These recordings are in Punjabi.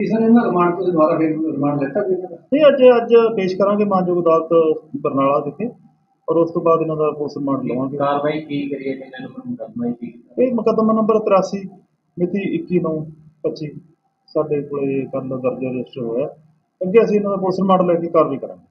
ਕਿਸੇ ਨੇ ਨਾ ਰਿਮਾਂਡ ਤੋਂ ਦੁਬਾਰਾ ਫਿਰ ਰਿਮਾਂਡ ਲੈਤਾ ਵੀ ਇਹਨਾਂ ਦਾ? ਨਹੀਂ ਅੱਜ ਅੱਜ ਪੇਸ਼ ਕਰਾਂਗੇ ਮਾਨਯੋਗ ਅਦਾਲਤ ਬਰਨਾਲਾ ਵਿਖੇ ਔਰ ਉਸ ਤੋਂ ਬਾਅਦ ਇਹਨਾਂ ਦਾ ਪੁਲਿਸ ਰਿਮਾਂਡ ਲਵਾਂਗੇ। ਕਾਰਵਾਈ ਕੀ ਕਰੀਏ ਕਿ ਇਹਨਾਂ ਨੂੰ ਮੁਕੱਦਮਾ ਹੀ ਕੀ ਇਹ ਮੁਕੱਦਮਾ ਨੰਬਰ 83 ਮਿਤੀ 21/9/25 ਸਾਡੇ ਕੋਲੇ ਕੱਲ ਦਰਜ ਰਜਿਸਟਰ ਹੋਇਆ। ਅੱਗੇ ਅਸੀਂ ਇਹਨਾਂ ਦਾ ਪੁਲਿਸ ਰਿਮਾਂਡ ਲੈ ਕੇ ਕਾਰਵਾਈ ਕਰਾਂਗੇ।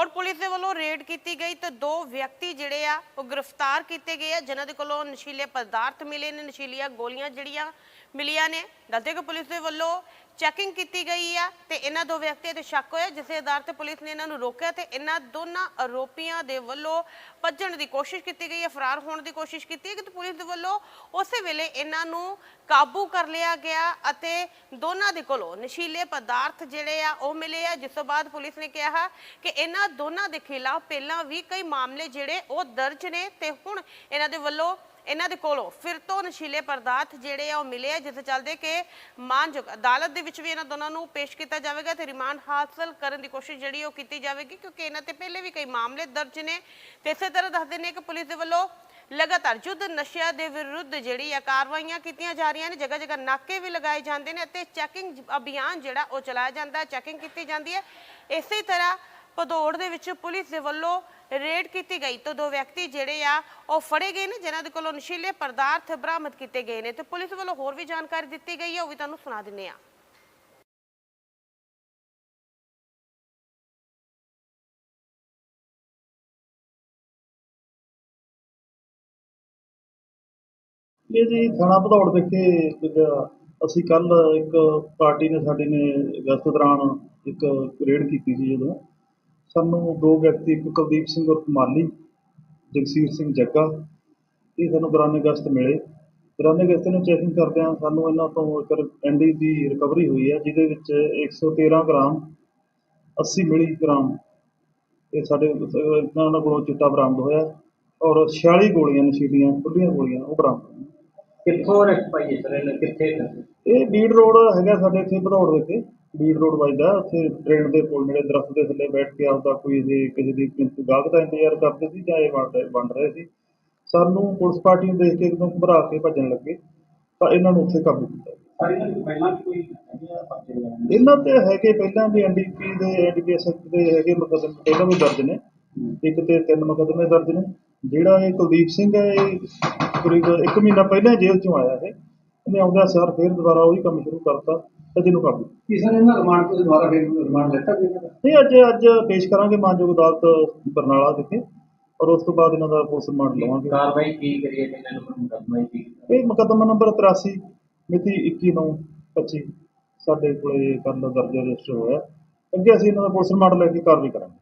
ਔਰ ਪੁਲਿਸ ਦੇ ਵੱਲੋਂ ਰੇਡ ਕੀਤੀ ਗਈ ਤੇ ਦੋ ਵਿਅਕਤੀ ਜਿਹੜੇ ਆ, ਉਹ ਗ੍ਰਿਫਤਾਰ ਕੀਤੇ ਗਏ ਆ, ਜਿਨ੍ਹਾਂ ਦੇ ਕੋਲੋਂ ਨਸ਼ੀਲੇ ਪਦਾਰਥ ਮਿਲੇ ਨੇ, ਨਸ਼ੀਲੀਆਂ ਗੋਲੀਆਂ ਜਿਹੜੀਆਂ ਮਿਲੀਆਂ ਨੇ। ਦੱਸਦੇ ਕਿ ਪੁਲਿਸ ਦੇ ਵੱਲੋਂ ਚੈਕਿੰਗ ਕੀਤੀ ਗਈ ਆ ਤੇ ਇਹਨਾਂ ਦੋ ਵਿਅਕਤੀਆਂ ਤੇ ਸ਼ੱਕ ਹੋਇਆ, ਜਿਸ ਦੇ ਆਧਾਰ ਤੇ ਪੁਲਿਸ ਨੇ ਇਹਨਾਂ ਨੂੰ ਰੋਕਿਆ ਤੇ ਇਹਨਾਂ ਦੋਨਾਂ ਆਰੋਪੀਆਂ ਦੇ ਵੱਲੋਂ ਭੱਜਣ ਦੀ ਕੋਸ਼ਿਸ਼ ਕੀਤੀ ਗਈ ਹੈ ਫਰਾਰ ਹੋਣ ਦੀ ਕੋਸ਼ਿਸ਼ ਕੀਤੀ ਹੈ ਕਿ ਪੁਲਿਸ ਦੇ ਵੱਲੋਂ ਉਸੇ ਵੇਲੇ ਇਹਨਾਂ ਨੂੰ ਕਾਬੂ ਕਰ ਲਿਆ ਗਿਆ ਅਤੇ ਦੋਨਾਂ ਦੇ ਕੋਲੋਂ ਨਸ਼ੀਲੇ ਪਦਾਰਥ ਜਿਹੜੇ ਆ ਉਹ ਮਿਲੇ ਆ, ਜਿਸ ਤੋਂ ਬਾਅਦ ਪੁਲਿਸ ਨੇ ਕਿਹਾ ਕਿ ਇਹਨਾਂ ਦੋਨਾਂ ਦੇ ਖਿਲਾਫ ਪਹਿਲਾਂ ਵੀ ਕਈ ਮਾਮਲੇ ਜਿਹੜੇ ਉਹ ਦਰਜ ਨੇ ਤੇ ਹੁਣ ਇਹਨਾਂ ਦੇ ਵੱਲੋਂ ਇਹਨਾਂ ਦੇ ਕੋਲੋਂ ਫਿਰ ਤੋਂ ਨਸ਼ੀਲੇ ਪਦਾਰਥ ਜਿਹੜੇ ਆ ਉਹ ਮਿਲੇ ਆ ਜਿਸ ਚੱਲਦੇ ਕਿ ਮਾਨਯੋਗ ਅਦਾਲਤ ਦੇ ਵਿੱਚ ਵੀ ਇਹਨਾਂ ਦੋਨਾਂ ਨੂੰ ਪੇਸ਼ ਕੀਤਾ ਜਾਵੇਗਾ ਤੇ ਰਿਮਾਂਡ ਹਾਸਲ ਕਰਨ ਦੀ ਕੋਸ਼ਿਸ਼ ਜਿਹੜੀ ਉਹ ਕੀਤੀ ਜਾਵੇਗੀ, ਕਿਉਂਕਿ ਇਹਨਾਂ ਤੇ ਪਹਿਲੇ ਵੀ ਕਈ ਮਾਮਲੇ ਦਰਜ ਨੇ। ਤੇ ਇਸੇ ਤਰ੍ਹਾਂ ਦੱਸਦੇ ਨੇ ਕਿ ਪੁਲਿਸ ਦੇ ਵੱਲੋਂ ਲਗਾਤਾਰ ਯੁੱਧ ਨਸ਼ਿਆਂ ਦੇ ਵਿਰੁੱਧ ਜਿਹੜੀ ਆ ਕਾਰਵਾਈਆਂ ਕੀਤੀਆਂ ਜਾ ਰਹੀਆਂ ਨੇ ਜਗ੍ਹਾ ਜਗ੍ਹਾ ਨਾਕੇ ਵੀ ਲਗਾਏ ਜਾਂਦੇ ਨੇ ਅਤੇ ਚੈਕਿੰਗ ਅਭਿਆਨ ਜਿਹੜਾ ਉਹ ਚਲਾਇਆ ਜਾਂਦਾ, ਚੈਕਿੰਗ ਕੀਤੀ ਜਾਂਦੀ ਹੈ। ਇਸੇ ਤਰ੍ਹਾਂ ਭਦੌੜ ਦੇ ਵਿੱਚ ਪੁਲਿਸ ਦੇ ਵੱਲੋਂ ਰੇਡ ਕੀਤੀ ਗਈ ਤਾਂ ਦੋ ਵਿਅਕਤੀ ਜਿਹੜੇ ਆ, ਉਹ ਫੜੇ ਗਏ ਨੇ, ਜਿਨ੍ਹਾਂ ਦੇ ਕੋਲੋਂ ਨਸ਼ੀਲੇ ਪਦਾਰਥ ਬਰਾਮਦ ਕੀਤੇ ਗਏ ਨੇ ਤੇ ਪੁਲਿਸ ਵੱਲੋਂ ਹੋਰ ਵੀ ਜਾਣਕਾਰੀ ਦਿੱਤੀ ਗਈ ਹੈ, ਉਹ ਵੀ ਤੁਹਾਨੂੰ ਸੁਣਾ ਦਿੰਨੇ ਆ ਇਹ ਜੀ ਥਾਣਾ ਭਦੌੜ ਵਿਖੇ ਅਸੀਂ ਕੱਲ ਇੱਕ ਪਾਰਟੀ ਨੇ ਸਾਡੇ ਨੇ ਗਸਤ ਦੌਰਾਨ ਇੱਕ ਰੇਡ ਕੀਤੀ ਸੀ ਜਦੋਂ। ਸਾਨੂੰ ਦੋ ਵਿਅਕਤੀ ਇੱਕ ਕੁਲਦੀਪ ਸਿੰਘ ਉਰਫ ਮਾਲੀ ਜਗਸੀਰ ਸਿੰਘ ਜੱਗਾ ਇਹ ਸਾਨੂੰ ਦੌਰਾਨੇ ਗਸਤ ਮਿਲੇ। ਦੌਰਾਨੇ ਗਸਤ ਨੂੰ ਚੈਕਿੰਗ ਕਰਦਿਆਂ ਸਾਨੂੰ ਇਹਨਾਂ ਤੋਂ ਇੱਕ ਐਨਡੀ ਦੀ ਰਿਕਵਰੀ ਹੋਈ ਹੈ ਜਿਹਦੇ ਵਿੱਚ 113 ਗ੍ਰਾਮ 80 ਮਿਲੀ ਗ੍ਰਾਮ ਇਹ ਸਾਡੇ ਇਹਨਾਂ ਕੋਲੋਂ ਚਿੱਟਾ ਬਰਾਮਦ ਹੋਇਆ ਔਰ 46 ਗੋਲੀਆਂ ਨਸ਼ੀਲੀਆਂ ਖੁੱਲੀਆਂ ਗੋਲੀਆਂ ਉਹ ਬਰਾਮਦ ਹੋਈਆਂ। ਕਿੱਥੋਂ ਰਖ ਪਾਈਏ ਸਰ ਇਹਨਾਂ? ਕਿੱਥੇ? ਇਹ ਬੀੜ ਰੋਡ ਹੈਗਾ ਸਾਡੇ ਇੱਥੇ ਭਦੌੜ ਵਿਖੇ ਬੀੜ ਰੋਡ ਵੱਜਦਾ, ਉੱਥੇ ਟ੍ਰੇਨ ਦੇ ਕੋਲ ਨੇੜੇ ਦਰਖਤ ਦੇ ਥੱਲੇ ਬੈਠ ਕੇ ਆਪਦਾ ਕੋਈ ਇਹ ਕਿਸੇ ਦੀ ਗਾਹਕ ਦਾ ਇੰਤਜ਼ਾਰ ਕਰਦੇ ਸੀ ਜਾਂ ਇਹ ਵੰਡ ਵੰਡ ਰਹੇ ਸੀ। ਸਾਨੂੰ ਪੁਲਿਸ ਪਾਰਟੀ ਨੂੰ ਦੇਖ ਕੇ ਇੱਕਦਮ ਘਬਰਾ ਕੇ ਭੱਜਣ ਲੱਗੇ, ਤਾਂ ਇਹਨਾਂ ਨੂੰ ਉੱਥੇ ਕਾਬੂ ਕੀਤਾ। ਇਹਨਾਂ ਪਹਿਲਾਂ ਵੀ ਤੇ ਹੈਗੇ ਪਹਿਲਾਂ ਵੀ ਐਨਡੀਪੀ ਦੇ ਐਨਡੀਪੀਐਸ ਦੇ ਹੈਗੇ ਮੁਕੱਦਮੇ, ਪਹਿਲਾਂ ਵੀ ਦਰਜ ਨੇ। ਇੱਕ ਤੇ ਤਿੰਨ ਮੁਕੱਦਮੇ ਦਰਜ ਨੇ। ਜਿਹੜਾ ਇਹ ਕੁਲਦੀਪ ਸਿੰਘ ਹੈ, ਇਹ ਕਰੀਬ ਇੱਕ ਮਹੀਨਾ ਪਹਿਲਾਂ ਜੇਲ੍ਹ ਚੋਂ ਆਇਆ ਇਹ। ਇਹਨੇ ਆਉਂਦਿਆਂ ਸਰ ਫਿਰ ਦੁਬਾਰਾ ਉਹੀ ਕੰਮ ਸ਼ੁਰੂ ਕਰਤਾ। ਤੇ ਜਿਹਨੂੰ ਕਾਬੂ। ਕਿਸੇ ਨੇ ਨਾ ਰਿਮਾਂਡ ਤੋਂ ਦੁਬਾਰਾ ਫਿਰ ਰਿਮਾਂਡ ਲੈਤਾ ਵੀ ਇਹਨਾਂ ਦਾ? ਨਹੀਂ ਅੱਜ ਅੱਜ ਪੇਸ਼ ਕਰਾਂਗੇ ਮਾਨਯੋਗ ਅਦਾਲਤ ਬਰਨਾਲਾ ਵਿਖੇ ਔਰ ਉਸ ਤੋਂ ਬਾਅਦ ਇਹਨਾਂ ਦਾ ਪੁਲਿਸ ਰਿਮਾਂਡ ਲਵਾਂਗੇ। ਕਾਰਵਾਈ ਕੀ ਕਰੀਏ ਕਿ ਇਹਨਾਂ ਨੂੰ ਮੁਕੱਦਮਾ ਹੀ ਕੀ ਇਹ ਮੁਕੱਦਮਾ ਨੰਬਰ 83 ਮਿਤੀ 21/9/25 ਸਾਡੇ ਕੋਲੇ ਕੱਲ ਦਰਜ ਰਜਿਸਟਰ ਹੋਇਆ। ਅੱਗੇ ਅਸੀਂ ਇਹਨਾਂ ਦਾ ਪੁਲਿਸ ਰਿਮਾਂਡ ਲੈ ਕੇ ਕਾਰਵਾਈ ਕਰਾਂਗੇ।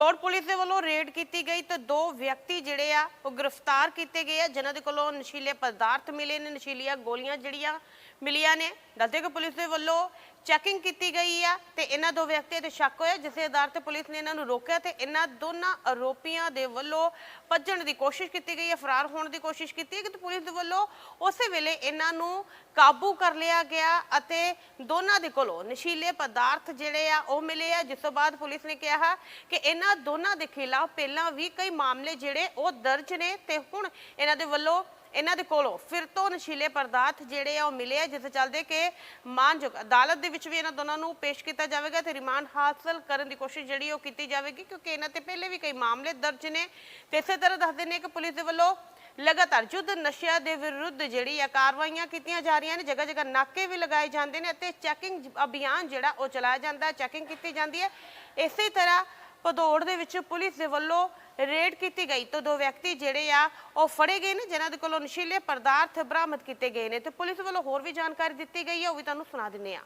ਔਰ ਪੁਲਿਸ ਦੇ ਵੱਲੋਂ ਰੇਡ ਕੀਤੀ ਗਈ ਤੇ ਦੋ ਵਿਅਕਤੀ ਜਿਹੜੇ ਆ ਉਹ ਗ੍ਰਿਫਤਾਰ ਕੀਤੇ ਗਏ ਆ ਜਿਨ੍ਹਾਂ ਦੇ ਕੋਲੋਂ ਨਸ਼ੀਲੇ ਪਦਾਰਥ ਮਿਲੇ ਨੇ ਨਸ਼ੀਲੀਆਂ ਗੋਲੀਆਂ ਜਿਹੜੀਆਂ ਮਿਲੀਆਂ ਨੇ। ਦੱਸਦੇ ਕਿ ਪੁਲਿਸ ਦੇ ਵੱਲੋਂ ਚੈਕਿੰਗ ਕੀਤੀ ਗਈ ਆ ਤੇ ਇਹਨਾਂ ਦੋ ਵਿਅਕਤੀਆਂ ਤੇ ਸ਼ੱਕ ਹੋਇਆ, ਜਿਸ ਦੇ ਆਧਾਰ ਤੇ ਪੁਲਿਸ ਨੇ ਇਹਨਾਂ ਨੂੰ ਰੋਕਿਆ ਤੇ ਇਹਨਾਂ ਦੋਨਾਂ ਆਰੋਪੀਆਂ ਦੇ ਵੱਲੋਂ ਭੱਜਣ ਦੀ ਕੋਸ਼ਿਸ਼ ਕੀਤੀ ਗਈ ਹੈ ਫਰਾਰ ਹੋਣ ਦੀ ਕੋਸ਼ਿਸ਼ ਕੀਤੀ ਹੈ ਕਿ ਪੁਲਿਸ ਦੇ ਵੱਲੋਂ ਉਸੇ ਵੇਲੇ ਇਹਨਾਂ ਨੂੰ ਕਾਬੂ ਕਰ ਲਿਆ ਗਿਆ ਅਤੇ ਦੋਨਾਂ ਦੇ ਕੋਲੋਂ ਨਸ਼ੀਲੇ ਪਦਾਰਥ ਜਿਹੜੇ ਆ ਉਹ ਮਿਲੇ ਆ, ਜਿਸ ਤੋਂ ਬਾਅਦ ਪੁਲਿਸ ਨੇ ਕਿਹਾ ਕਿ ਇਹਨਾਂ ਦੋਨਾਂ ਦੇ ਖਿਲਾਫ ਪਹਿਲਾਂ ਵੀ ਕਈ ਮਾਮਲੇ ਜਿਹੜੇ ਉਹ ਦਰਜ ਨੇ ਤੇ ਹੁਣ ਇਹਨਾਂ ਦੇ ਵੱਲੋਂ ਇਹਨਾਂ ਦੇ ਕੋਲੋਂ ਫਿਰ ਤੋਂ ਨਸ਼ੀਲੇ ਪਦਾਰਥ ਜਿਹੜੇ ਆ ਉਹ ਮਿਲੇ ਆ ਜਿਸ ਦੇ ਚੱਲਦੇ ਕਿ ਮਾਨਯੋਗ ਅਦਾਲਤ ਦੇ ਵਿੱਚ ਵੀ ਇਹਨਾਂ ਦੋਨਾਂ ਨੂੰ ਪੇਸ਼ ਕੀਤਾ ਜਾਵੇਗਾ ਤੇ ਰਿਮਾਂਡ ਹਾਸਲ ਕਰਨ ਦੀ ਕੋਸ਼ਿਸ਼ ਜਿਹੜੀ ਉਹ ਕੀਤੀ ਜਾਵੇਗੀ, ਕਿਉਂਕਿ ਇਹਨਾਂ ਤੇ ਪਹਿਲੇ ਵੀ ਕਈ ਮਾਮਲੇ ਦਰਜ ਨੇ। ਤੇ ਇਸੇ ਤਰ੍ਹਾਂ ਦੱਸਦੇ ਨੇ ਕਿ ਪੁਲਿਸ ਦੇ ਵੱਲੋਂ ਲਗਾਤਾਰ ਯੁੱਧ ਨਸ਼ਿਆਂ ਦੇ ਵਿਰੁੱਧ ਜਿਹੜੀ ਆ ਕਾਰਵਾਈਆਂ ਕੀਤੀਆਂ ਜਾ ਰਹੀਆਂ ਨੇ ਜਗ੍ਹਾ ਜਗ੍ਹਾ ਨਾਕੇ ਵੀ ਲਗਾਏ ਜਾਂਦੇ ਨੇ ਅਤੇ ਚੈਕਿੰਗ ਅਭਿਆਨ ਜਿਹੜਾ ਉਹ ਚਲਾਇਆ ਜਾਂਦਾ ਹੈ ਚੈਕਿੰਗ ਕੀਤੀ ਜਾਂਦੀ ਹੈ। ਇਸੇ ਤਰ੍ਹਾਂ ਭਦੌੜ ਦੇ ਵਿੱਚ ਪੁਲਿਸ ਦੇ ਵੱਲੋਂ ਰੇਡ ਕੀਤੀ ਗਈ ਤਾਂ ਦੋ ਵਿਅਕਤੀ ਜਿਹੜੇ ਆ, ਉਹ ਫੜੇ ਗਏ ਨੇ, ਜਿਨ੍ਹਾਂ ਦੇ ਕੋਲੋਂ ਨਸ਼ੀਲੇ ਪਦਾਰਥ ਬਰਾਮਦ ਕੀਤੇ ਗਏ ਨੇ ਤੇ ਪੁਲਿਸ ਵੱਲੋਂ ਹੋਰ ਵੀ ਜਾਣਕਾਰੀ ਦਿੱਤੀ ਗਈ ਹੈ, ਉਹ ਵੀ ਤੁਹਾਨੂੰ ਸੁਣਾ ਦਿੰਨੇ ਆ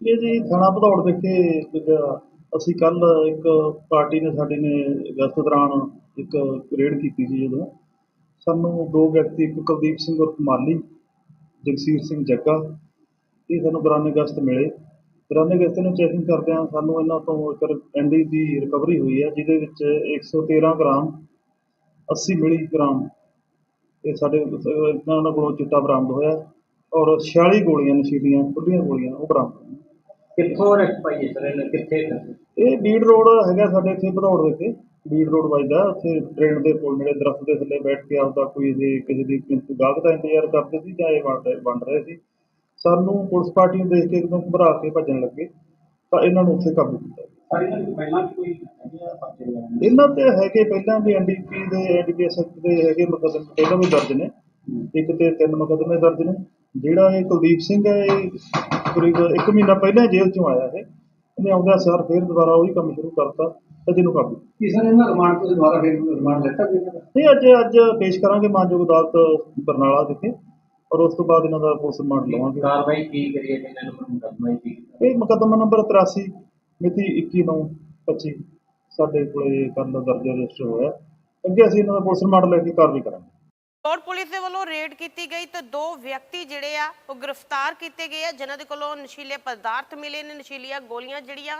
ਇਹ ਜੀ ਥਾਣਾ ਭਦੌੜ ਵਿਖੇ ਅਸੀਂ ਕੱਲ ਇੱਕ ਪਾਰਟੀ ਨੇ ਸਾਡੇ ਨੇ ਗਸਤ ਦੌਰਾਨ ਇੱਕ ਰੇਡ ਕੀਤੀ ਸੀ ਜਦੋਂ। ਸਾਨੂੰ ਦੋ ਵਿਅਕਤੀ ਇੱਕ ਕੁਲਦੀਪ ਸਿੰਘ ਉਰਫ ਮਾਲੀ ਜਗਸੀਰ ਸਿੰਘ ਜੱਗਾ ਇਹ ਸਾਨੂੰ ਦੌਰਾਨੇ ਗਸਤ ਮਿਲੇ। ਦੌਰਾਨੇ ਗਸਤ ਨੂੰ ਚੈਕਿੰਗ ਕਰਦਿਆਂ ਸਾਨੂੰ ਇਹਨਾਂ ਤੋਂ ਇੱਕ ਐਨਡੀ ਦੀ ਰਿਕਵਰੀ ਹੋਈ ਹੈ ਜਿਹਦੇ ਵਿੱਚ 113 ਗ੍ਰਾਮ 80 ਮਿਲੀ ਗ੍ਰਾਮ ਤੇ ਸਾਡੇ ਇਹਨਾਂ ਉਹਨਾਂ ਕੋਲੋਂ ਚਿੱਟਾ ਬਰਾਮਦ ਹੋਇਆ ਔਰ 46 ਗੋਲੀਆਂ ਨਸ਼ੀਲੀਆਂ ਖੁੱਲੀਆਂ ਗੋਲੀਆਂ ਉਹ ਬਰਾਮਦ ਹੋਈਆਂ। ਕਿੱਥੋਂ ਰਖ ਪਾਈ ਸਰ ਇਹਨੇ? ਕਿੱਥੇ ਇਹ ਬੀੜ ਰੋਡ ਹੈਗਾ ਸਾਡੇ ਇੱਥੇ ਭਦੌੜ ਦੇ ਬੀੜ ਰੋਡ ਵੱਜਦਾ ਉੱਥੇ ਟ੍ਰੇਨ ਦੇ ਕੋਲ ਨੇੜੇ ਦਰਖਤ ਦੇ ਥੱਲੇ ਬੈਠ ਕੇ ਆਪਦਾ ਕੋਈ ਇਹ ਕਿਸੇ ਦੀ ਗਾਹਕ ਦਾ ਇੰਤਜ਼ਾਰ ਕਰਦੇ ਸੀ ਜਾਂ ਇਹ ਵੰਡ ਰਹੇ ਸੀ। ਸਾਨੂੰ ਪੁਲਿਸ ਪਾਰਟੀ ਨੂੰ ਦੇਖ ਕੇ ਇੱਕਦਮ ਘਬਰਾ ਕੇ ਭੱਜਣ ਲੱਗੇ ਤਾਂ ਇਹਨਾਂ ਨੂੰ ਉੱਥੇ ਕਾਬੂ ਕੀਤਾ। ਇਹਨਾਂ ਤੇ ਹੈਗੇ ਪਹਿਲਾਂ ਵੀ ਐਨਡੀਪੀ ਦੇ ਐਨਡੀਪੀਐਸ ਦੇ ਹੈਗੇ ਮੁਕੱਦਮੇ ਪਹਿਲਾਂ ਵੀ ਦਰਜ ਨੇ। ਇੱਕ ਤੇ ਤਿੰਨ ਮੁਕੱਦਮੇ ਦਰਜ ਨੇ। ਜਿਹੜਾ ਇਹ ਕੁਲਦੀਪ ਸਿੰਘ ਹੈ ਇਹ ਕਰੀਬ ਇੱਕ ਮਹੀਨਾ ਪਹਿਲਾਂ ਜੇਲ੍ਹ ਚੋਂ ਆਇਆ ਹੈ। ਇਹਨੇ ਆਉਂਦਿਆਂ ਸਾਰ ਫਿਰ ਦੁਬਾਰਾ ਉਹੀ ਕੰਮ ਸ਼ੁਰੂ ਕਰਤਾ। ਤੇ ਜਿਹਨੂੰ ਕਾਬੂ ਕੀ ਸਰ ਇਹਨਾਂ ਰਿਮਾਂਡ ਤੋਂ ਦੁਬਾਰਾ ਫਿਰ ਰਿਮਾਂਡ ਲੈਤਾ ਵੀ ਇਹਨਾਂ ਦਾ? ਨਹੀਂ ਅੱਜ ਅੱਜ ਪੇਸ਼ ਕਰਾਂਗੇ ਮਾਨਯੋਗ ਅਦਾਲਤ ਬਰਨਾਲਾ ਵਿਖੇ ਔਰ ਉਸ ਤੋਂ ਬਾਅਦ ਇਹਨਾਂ ਦਾ ਪੁਲਿਸ ਰਿਮਾਂਡ ਲਵਾਂਗੇ। ਕਾਰਵਾਈ ਕੀ ਕਰੀਏ ਜਿਨ੍ਹਾਂ ਨੂੰ ਮੁਕੱਦਮਾ ਹੀ ਸੀ ਇਹ ਮੁਕੱਦਮਾ ਨੰਬਰ 83 ਮਿਤੀ 21/9/25 ਸਾਡੇ ਕੋਲੇ ਕੱਲ੍ਹ ਦਰਜ ਰਜਿਸਟਰ ਹੋਇਆ। ਅੱਗੇ ਅਸੀਂ ਇਹਨਾਂ ਦਾ ਪੁਲਿਸ ਰਿਮਾਂਡ ਲੈ ਕੇ ਕਾਰਵਾਈ ਕਰਾਂਗੇ। ਔਰ ਪੁਲਿਸ ਦੇ ਵੱਲੋਂ ਰੇਡ ਕੀਤੀ ਗਈ ਤੇ ਦੋ ਵਿਅਕਤੀ ਜਿਹੜੇ ਆ ਉਹ ਗ੍ਰਿਫਤਾਰ ਕੀਤੇ ਗਏ ਆ ਜਿਨ੍ਹਾਂ ਦੇ ਕੋਲੋਂ ਨਸ਼ੀਲੇ ਪਦਾਰਥ ਮਿਲੇ ਨੇ ਨਸ਼ੀਲੀਆਂ ਗੋਲੀਆਂ ਜਿਹੜੀਆਂ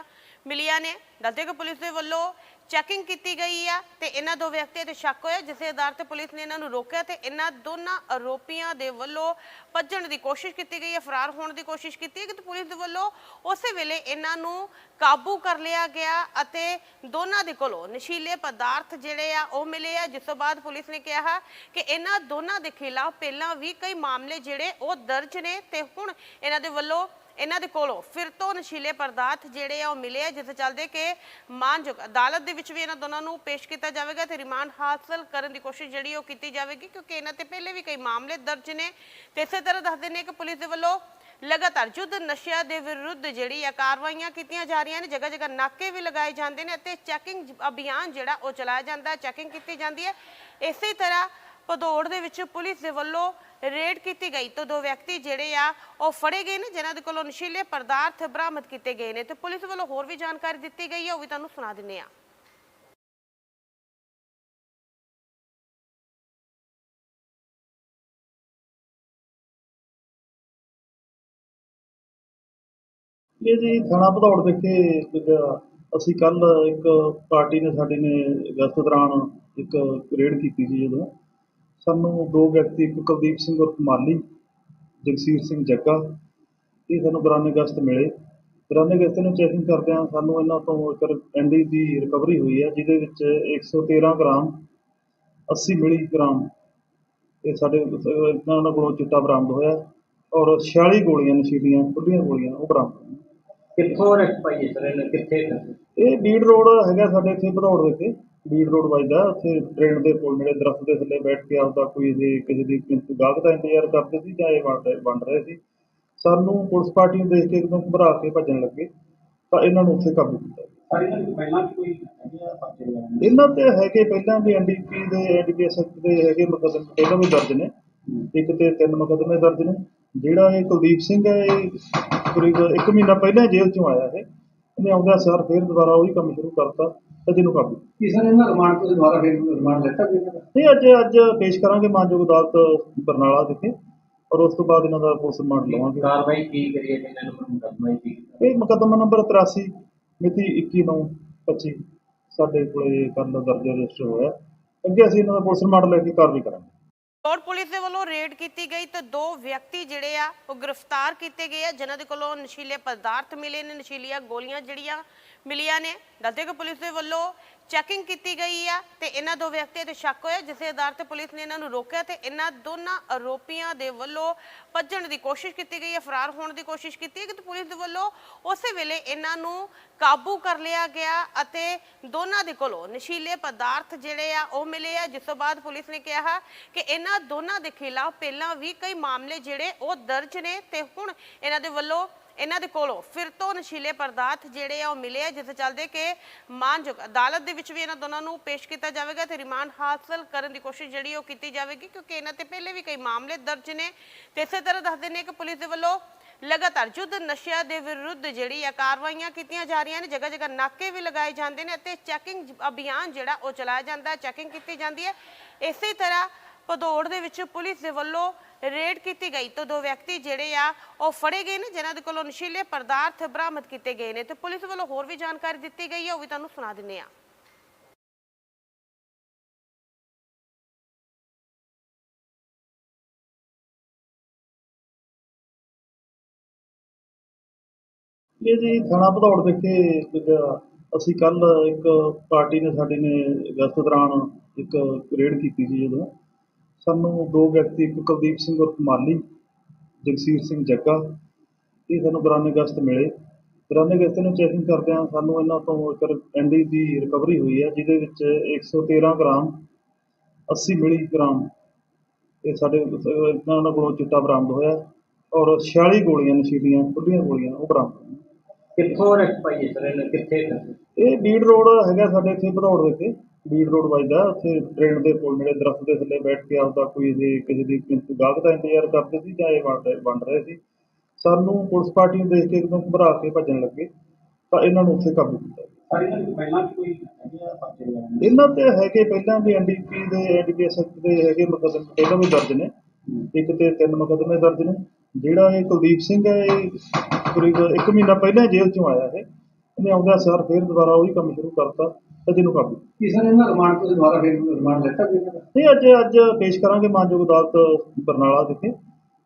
ਮਿਲੀਆਂ ਨੇ। ਦੱਸਦੇ ਕਿ ਪੁਲਿਸ ਦੇ ਵੱਲੋਂ ਚੈਕਿੰਗ ਕੀਤੀ ਗਈ ਆ ਤੇ ਇਹਨਾਂ ਦੋ ਵਿਅਕਤੀਆਂ ਤੇ ਸ਼ੱਕ ਹੋਇਆ, ਜਿਸ ਦੇ ਆਧਾਰ ਤੇ ਪੁਲਿਸ ਨੇ ਇਹਨਾਂ ਨੂੰ ਰੋਕਿਆ ਤੇ ਇਹਨਾਂ ਦੋਨਾਂ ਆਰੋਪੀਆਂ ਦੇ ਵੱਲੋਂ ਭੱਜਣ ਦੀ ਕੋਸ਼ਿਸ਼ ਕੀਤੀ ਗਈ ਹੈ ਫਰਾਰ ਹੋਣ ਦੀ ਕੋਸ਼ਿਸ਼ ਕੀਤੀ ਹੈ ਕਿ ਪੁਲਿਸ ਦੇ ਵੱਲੋਂ ਉਸੇ ਵੇਲੇ ਇਹਨਾਂ ਨੂੰ ਕਾਬੂ ਕਰ ਲਿਆ ਗਿਆ ਅਤੇ ਦੋਨਾਂ ਦੇ ਕੋਲੋਂ ਨਸ਼ੀਲੇ ਪਦਾਰਥ ਜਿਹੜੇ ਆ ਉਹ ਮਿਲੇ ਆ। ਜਿਸ ਤੋਂ ਬਾਅਦ ਪੁਲਿਸ ਨੇ ਕਿਹਾ ਕਿ ਇਹਨਾਂ ਦੋਨਾਂ ਦੇ ਖਿਲਾਫ ਪਹਿਲਾਂ ਵੀ ਕਈ ਮਾਮਲੇ ਜਿਹੜੇ ਉਹ ਦਰਜ ਨੇ ਤੇ ਹੁਣ ਇਹਨਾਂ ਦੇ ਵੱਲੋਂ ਇਹਨਾਂ ਦੇ ਕੋਲੋਂ ਫਿਰ ਤੋਂ ਨਸ਼ੀਲੇ ਪਦਾਰਥ ਜਿਹੜੇ ਆ ਉਹ ਮਿਲੇ ਆ ਜਿਸ ਚੱਲਦੇ ਕਿ ਮਾਨਯੋਗ ਅਦਾਲਤ ਦੇ ਵਿੱਚ ਵੀ ਇਹਨਾਂ ਦੋਨਾਂ ਨੂੰ ਪੇਸ਼ ਕੀਤਾ ਜਾਵੇਗਾ ਤੇ ਰਿਮਾਂਡ ਹਾਸਲ ਕਰਨ ਦੀ ਕੋਸ਼ਿਸ਼ ਜਿਹੜੀ ਉਹ ਕੀਤੀ ਜਾਵੇਗੀ, ਕਿਉਂਕਿ ਇਹਨਾਂ ਤੇ ਪਹਿਲੇ ਵੀ ਕਈ ਮਾਮਲੇ ਦਰਜ ਨੇ ਤੇ ਇਸੇ ਤਰ੍ਹਾਂ ਦੱਸਦੇ ਨੇ ਕਿ ਪੁਲਿਸ ਦੇ ਵੱਲੋਂ ਲਗਾਤਾਰ ਯੁੱਧ ਨਸ਼ਿਆਂ ਦੇ ਵਿਰੁੱਧ ਜਿਹੜੀ ਆ ਕਾਰਵਾਈਆਂ ਕੀਤੀਆਂ ਜਾ ਰਹੀਆਂ ਨੇ ਜਗ੍ਹਾ ਜਗ੍ਹਾ ਨਾਕੇ ਵੀ ਲਗਾਏ ਜਾਂਦੇ ਨੇ ਅਤੇ ਚੈਕਿੰਗ ਅਭਿਆਨ ਜਿਹੜਾ ਉਹ ਚਲਾਇਆ ਜਾਂਦਾ ਹੈ ਚੈਕਿੰਗ ਕੀਤੀ ਜਾਂਦੀ ਹੈ। ਇਸੇ ਤਰ੍ਹਾਂ ਭਦੌੜ ਦੇ ਵਿੱਚ ਪੁਲਿਸ ਦੇ ਵੱਲੋਂ ਰੇਡ ਕੀਤੀ ਗਈ ਤਾਂ ਦੋ ਵਿਅਕਤੀ ਜਿਹੜੇ ਆ, ਉਹ ਫੜੇ ਗਏ ਨੇ, ਜਿਨ੍ਹਾਂ ਦੇ ਕੋਲੋਂ ਨਸ਼ੀਲੇ ਪਦਾਰਥ ਬਰਾਮਦ ਕੀਤੇ ਗਏ ਨੇ। ਤੇ ਪੁਲਿਸ ਵੱਲੋਂ ਹੋਰ ਵੀ ਜਾਣਕਾਰੀ ਦਿੱਤੀ ਗਈ ਹੈ, ਉਹ ਵੀ ਤੁਹਾਨੂੰ ਸੁਣਾ ਦਿੰਨੇ ਆ ਇਹ ਜੀ ਥਾਣਾ ਭਦੌੜ ਵਿਖੇ ਅਸੀਂ ਕੱਲ ਇੱਕ ਪਾਰਟੀ ਨੇ ਸਾਡੇ ਨੇ ਗਸ਼ਤ ਦੌਰਾਨ ਇੱਕ ਰੇਡ ਕੀਤੀ ਸੀ ਜਦੋਂ। ਸਾਨੂੰ ਦੋ ਵਿਅਕਤੀ ਇੱਕ ਕੁਲਦੀਪ ਸਿੰਘ ਉਰਫ ਮਾਲੀ ਜਗਸੀਰ ਸਿੰਘ ਜੱਗਾ ਇਹ ਸਾਨੂੰ ਦੌਰਾਨੇ ਗਸ਼ਤ ਮਿਲੇ। ਦੌਰਾਨੇ ਗਸ਼ਤ ਨੂੰ ਚੈਕਿੰਗ ਕਰਦਿਆਂ ਸਾਨੂੰ ਇਹਨਾਂ ਤੋਂ ਇੱਕ ਐਂਡੀ ਦੀ ਰਿਕਵਰੀ ਹੋਈ ਹੈ ਜਿਹਦੇ ਵਿੱਚ 113 ਗ੍ਰਾਮ 80 ਮਿਲੀ ਗ੍ਰਾਮ ਇਹ ਸਾਡੇ ਇਹਨਾਂ ਉਹਨਾਂ ਕੋਲੋਂ ਚਿੱਟਾ ਬਰਾਮਦ ਹੋਇਆ ਔਰ 46 ਗੋਲੀਆਂ ਨਸ਼ੀਲੀਆਂ ਖੁੱਲੀਆਂ ਗੋਲੀਆਂ ਉਹ ਬਰਾਮਦ ਕਿੱਥੋਂ ਰਖ ਪਾਈ ਸਰ ਕਿੱਥੇ ਇਹ ਬੀੜ ਰੋਡ ਹੈਗਾ ਸਾਡੇ ਇੱਥੇ ਭਦੌੜ ਦੇ ਬੀੜ ਰੋਡ ਵੱਜਦਾ ਉੱਥੇ ਟ੍ਰੇਨ ਦੇ ਕੋਲ ਨੇੜੇ ਦਰਖਤ ਦੇ ਥੱਲੇ ਬੈਠ ਕੇ ਆਪਦਾ ਕੋਈ ਇਹ ਕਿਸੇ ਦੀ ਗਾਹਕ ਦਾ ਇੰਤਜ਼ਾਰ ਕਰਦੇ ਸੀ ਜਾਂ ਇਹ ਵੰਡ ਰਹੇ ਸੀ। ਸਾਨੂੰ ਪੁਲਿਸ ਪਾਰਟੀ ਨੂੰ ਦੇਖ ਕੇ ਇੱਕਦਮ ਘਬਰਾ ਕੇ ਭੱਜਣ ਲੱਗੇ ਤਾਂ ਇਹਨਾਂ ਨੂੰ ਉੱਥੇ ਕਾਬੂ ਕੀਤਾ। ਇਹਨਾਂ ਤੇ ਹੈਗੇ ਪਹਿਲਾਂ ਵੀ ਐਨਡੀਪੀ ਦੇ ਐਨਡੀਪੀਐਸ ਦੇ ਹੈਗੇ ਮੁਕੱਦਮੇ ਪਹਿਲਾਂ ਵੀ ਦਰਜ ਨੇ। ਇੱਕ ਤੇ ਤਿੰਨ ਮੁਕੱਦਮੇ ਦਰਜ ਨੇ। ਜਿਹੜਾ ਇਹ ਕੁਲਦੀਪ ਸਿੰਘ ਹੈ ਇਹ ਕਰੀਬ ਇੱਕ ਮਹੀਨਾ ਪਹਿਲਾਂ ਜੇਲ੍ਹ ਚੋਂ ਆਇਆ ਹੈ। ਇਹਨੇ ਆਉਂਦਿਆਂ ਸਾਰ ਫਿਰ ਦੁਬਾਰਾ ਉਹੀ ਕੰਮ ਸ਼ੁਰੂ ਕਰਤਾ। ਤੇ ਜਿਹਨੂੰ ਕਾਬੂ। ਕੀ ਸਰ ਇਹਨਾਂ ਰਿਮਾਂਡ ਤੋਂ ਦੁਬਾਰਾ ਫਿਰ ਰਿਮਾਂਡ ਲੈਤਾ ਵੀ ਇਹਨਾਂ ਦਾ? ਨਹੀਂ ਅੱਜ ਅੱਜ ਪੇਸ਼ ਕਰਾਂਗੇ ਮਾਨਯੋਗ ਅਦਾਲਤ ਬਰਨਾਲਾ ਵਿਖੇ ਔਰ ਉਸ ਤੋਂ ਬਾਅਦ ਇਹਨਾਂ ਦਾ ਪੁਲਿਸ ਰਿਮਾਂਡ ਲਵਾਂਗੇ। ਕਾਰਵਾਈ ਕੀ ਕਰੀਏ ਜਿਨ੍ਹਾਂ ਨੂੰ ਮੁਕੱਦਮਾ ਹੀ ਸੀ ਇਹ ਮੁਕੱਦਮਾ ਨੰਬਰ 83 ਮਿਤੀ 21/9/25 ਸਾਡੇ ਕੋਲੇ ਕੱਲ੍ਹ ਦਰਜ ਰਜਿਸਟਰ ਹੋਇਆ। ਅੱਗੇ ਅਸੀਂ ਇਹਨਾਂ ਦਾ ਪੁਲਿਸ ਰਿਮਾਂਡ ਲੈ ਕੇ ਕਾਰਵਾਈ ਕਰਾਂਗੇ। ਔਰ ਪੁਲਿਸ ਦੇ ਵੱਲੋਂ ਰੇਡ ਕੀਤੀ ਗਈ ਤੇ ਦੋ ਵਿਅਕਤੀ ਜਿਹੜੇ ਆ, ਉਹ ਗ੍ਰਿਫਤਾਰ ਕੀਤੇ ਗਏ ਆ, ਜਿਨ੍ਹਾਂ ਦੇ ਕੋਲੋਂ ਨਸ਼ੀਲੇ ਪਦਾਰਥ ਮਿਲੇ ਨੇ, ਨਸ਼ੀਲੀਆਂ ਗੋਲੀਆਂ ਜਿਹੜੀਆਂ ਮਿਲੀਆਂ ਨੇ। ਦੱਸਦੇ ਕਿ ਪੁਲਿਸ ਦੇ ਵੱਲੋਂ ਚੈਕਿੰਗ ਕੀਤੀ ਗਈ ਆ ਤੇ ਇਹਨਾਂ ਦੋ ਵਿਅਕਤੀਆਂ ਤੇ ਸ਼ੱਕ ਹੋਇਆ, ਜਿਸ ਦੇ ਆਧਾਰ ਤੇ ਪੁਲਿਸ ਨੇ ਇਹਨਾਂ ਨੂੰ ਰੋਕਿਆ ਤੇ ਇਹਨਾਂ ਦੋਨਾਂ ਆਰੋਪੀਆਂ ਦੇ ਵੱਲੋਂ ਭੱਜਣ ਦੀ ਕੋਸ਼ਿਸ਼ ਕੀਤੀ ਗਈ ਹੈ ਫਰਾਰ ਹੋਣ ਦੀ ਕੋਸ਼ਿਸ਼ ਕੀਤੀ ਹੈ ਕਿ ਪੁਲਿਸ ਦੇ ਵੱਲੋਂ ਉਸੇ ਵੇਲੇ ਇਹਨਾਂ ਨੂੰ ਕਾਬੂ ਕਰ ਲਿਆ ਗਿਆ ਅਤੇ ਦੋਨਾਂ ਦੇ ਕੋਲੋਂ ਨਸ਼ੀਲੇ ਪਦਾਰਥ ਜਿਹੜੇ ਆ, ਉਹ ਮਿਲੇ ਆ। ਜਿਸ ਤੋਂ ਬਾਅਦ ਪੁਲਿਸ ਨੇ ਕਿਹਾ ਕਿ ਇਹਨਾਂ ਦੋਨਾਂ ਦੇ ਖਿਲਾਫ ਪਹਿਲਾਂ ਵੀ ਕਈ ਮਾਮਲੇ ਜਿਹੜੇ ਉਹ ਦਰਜ ਨੇ ਤੇ ਹੁਣ ਇਹਨਾਂ ਦੇ ਵੱਲੋਂ ਇਹਨਾਂ ਦੇ ਕੋਲੋਂ ਫਿਰ ਤੋਂ ਨਸ਼ੀਲੇ ਪਦਾਰਥ ਜਿਹੜੇ ਆ ਉਹ ਮਿਲੇ ਆ ਜਿਸ ਦੇ ਚੱਲਦੇ ਕਿ ਮਾਨਯੋਗ ਅਦਾਲਤ ਦੇ ਵਿੱਚ ਵੀ ਇਹਨਾਂ ਦੋਨਾਂ ਨੂੰ ਪੇਸ਼ ਕੀਤਾ ਜਾਵੇਗਾ ਤੇ ਰਿਮਾਂਡ ਹਾਸਲ ਕਰਨ ਦੀ ਕੋਸ਼ਿਸ਼ ਜਿਹੜੀ ਉਹ ਕੀਤੀ ਜਾਵੇਗੀ, ਕਿਉਂਕਿ ਇਹਨਾਂ ਤੇ ਪਹਿਲੇ ਵੀ ਕਈ ਮਾਮਲੇ ਦਰਜ ਨੇ ਤੇ ਇਸੇ ਤਰ੍ਹਾਂ ਦੱਸਦੇ ਨੇ ਕਿ ਪੁਲਿਸ ਦੇ ਵੱਲੋਂ ਲਗਾਤਾਰ ਯੁੱਧ ਨਸ਼ਿਆਂ ਦੇ ਵਿਰੁੱਧ ਜਿਹੜੀ ਆ ਕਾਰਵਾਈਆਂ ਕੀਤੀਆਂ ਜਾ ਰਹੀਆਂ ਨੇ ਜਗ੍ਹਾ ਜਗ੍ਹਾ ਨਾਕੇ ਵੀ ਲਗਾਏ ਜਾਂਦੇ ਨੇ ਅਤੇ ਚੈਕਿੰਗ ਅਭਿਆਨ ਜਿਹੜਾ ਉਹ ਚਲਾਇਆ ਜਾਂਦਾ ਹੈ ਚੈਕਿੰਗ ਕੀਤੀ ਜਾਂਦੀ ਹੈ। ਇਸੇ ਤਰ੍ਹਾਂ ਭਦੌੜ ਦੇ ਵਿੱਚ ਪੁਲਿਸ ਦੇ ਵੱਲੋਂ ਰੇਡ ਕੀਤੀ ਗਈ ਤਾਂ ਦੋ ਵਿਅਕਤੀ ਜਿਹੜੇ ਆ, ਉਹ ਫੜੇ ਗਏ ਨੇ, ਜਿਨ੍ਹਾਂ ਦੇ ਕੋਲੋਂ ਨਸ਼ੀਲੇ ਪਦਾਰਥ ਬਰਾਮਦ ਕੀਤੇ ਗਏ ਨੇ ਤੇ ਪੁਲਿਸ ਵੱਲੋਂ ਹੋਰ ਵੀ ਜਾਣਕਾਰੀ ਦਿੱਤੀ ਗਈ ਹੈ, ਉਹ ਵੀ ਤੁਹਾਨੂੰ ਸੁਣਾ ਦਿੰਨੇ ਆ ਇਹ ਜੀ ਥਾਣਾ ਭਦੌੜ ਵਿਖੇ ਅਸੀਂ ਕੱਲ ਇੱਕ ਪਾਰਟੀ ਨੇ ਸਾਡੇ ਨੇ ਗਸ਼ਤ ਦੌਰਾਨ ਇੱਕ ਰੇਡ ਕੀਤੀ ਸੀ ਜਦੋਂ। ਸਾਨੂੰ ਦੋ ਵਿਅਕਤੀ ਇੱਕ ਕੁਲਦੀਪ ਸਿੰਘ ਉਰਫ ਮਾਲੀ ਜਗਸੀਰ ਸਿੰਘ ਜੱਗਾ ਇਹ ਸਾਨੂੰ ਦੌਰਾਨੇ ਗਸ਼ਤ ਮਿਲੇ। ਦੌਰਾਨੇ ਗਸ਼ਤ ਨੂੰ ਚੈਕਿੰਗ ਕਰਦਿਆਂ ਸਾਨੂੰ ਇਹਨਾਂ ਤੋਂ ਇੱਕ ਐਂਡੀ ਦੀ ਰਿਕਵਰੀ ਹੋਈ ਹੈ ਜਿਹਦੇ ਵਿੱਚ 113 ਗ੍ਰਾਮ 80 ਮਿਲੀ ਗ੍ਰਾਮ ਇਹ ਸਾਡੇ ਇਹਨਾਂ ਕੋਲੋਂ ਚਿੱਟਾ ਬਰਾਮਦ ਹੋਇਆ ਔਰ 46 ਗੋਲੀਆਂ ਨਸ਼ੀਲੀਆਂ ਖੁੱਲੀਆਂ ਗੋਲੀਆਂ ਉਹ ਬਰਾਮਦ ਹੋਈਆਂ। ਕਿੱਥੋਂ ਰਸ਼ ਪਾਈ ਹੈ ਸਰ ਕਿੱਥੇ ਇਹ ਬੀੜ ਰੋਡ ਹੈਗਾ ਸਾਡੇ ਇੱਥੇ ਭਦੌੜ ਦੇ ਬੀੜ ਰੋਡ ਵੱਜਦਾ ਉੱਥੇ ਟ੍ਰੇਨ ਦੇ ਕੋਲ ਜਿਹੜੇ ਦਰਖਤ ਦੇ ਥੱਲੇ ਬੈਠ ਕੇ ਆਪਦਾ ਕੋਈ ਜੇ ਕਿਸੇ ਦੀ ਗਾਹਕ ਦਾ ਇੰਤਜ਼ਾਰ ਕਰਦੇ ਸੀ ਜਾਂ ਇਹ ਵੰਡ ਰਹੇ ਸੀ। ਸਾਨੂੰ ਪੁਲਿਸ ਪਾਰਟੀ ਨੂੰ ਦੇਖ ਕੇ ਇੱਕਦਮ ਘਬਰਾ ਕੇ ਭੱਜਣ ਲੱਗੇ ਤਾਂ ਇਹਨਾਂ ਨੂੰ ਉੱਥੇ ਕਾਬੂ ਕੀਤਾ। ਸਰ ਇਹਨਾਂ ਤੇ ਹੈਗੇ ਪਹਿਲਾਂ ਵੀ ਐਨਡੀਪੀ ਦੇ ਐਨਡੀਪੀਐਸ ਦੇ ਹੈਗੇ ਮੁਕੱਦਮੇ ਪਹਿਲਾਂ ਵੀ ਦਰਜ ਨੇ। ਇੱਕ ਤੇ ਤਿੰਨ ਮੁਕੱਦਮੇ ਦਰਜ ਨੇ। ਜਿਹੜਾ ਇਹ ਕੁਲਦੀਪ ਸਿੰਘ ਹੈ ਇਹ ਕਰੀਬ ਇੱਕ ਮਹੀਨਾ ਪਹਿਲਾਂ ਹੀ ਜੇਲ੍ਹ ਚੋਂ ਆਇਆ ਇਹ। ਇਹਨੇ ਆਉਂਦਿਆਂ ਸਾਰ ਫਿਰ ਦੁਬਾਰਾ ਉਹੀ ਕੰਮ ਸ਼ੁਰੂ ਕਰਤਾ। ਤੇ ਜਿਹਨੂੰ ਕਾਬੂ। ਕੀ ਸਰ ਇਹਨਾਂ ਰਿਮਾਂਡ ਤੋਂ ਦੁਬਾਰਾ ਫਿਰ ਰਿਮਾਂਡ ਲੈਤਾ ਵੀ ਇਹਨਾਂ ਦਾ? ਨਹੀਂ ਅੱਜ ਅੱਜ ਪੇਸ਼ ਕਰਾਂਗੇ ਮਾਨਯੋਗ ਅਦਾਲਤ ਬਰਨਾਲਾ ਵਿਖੇ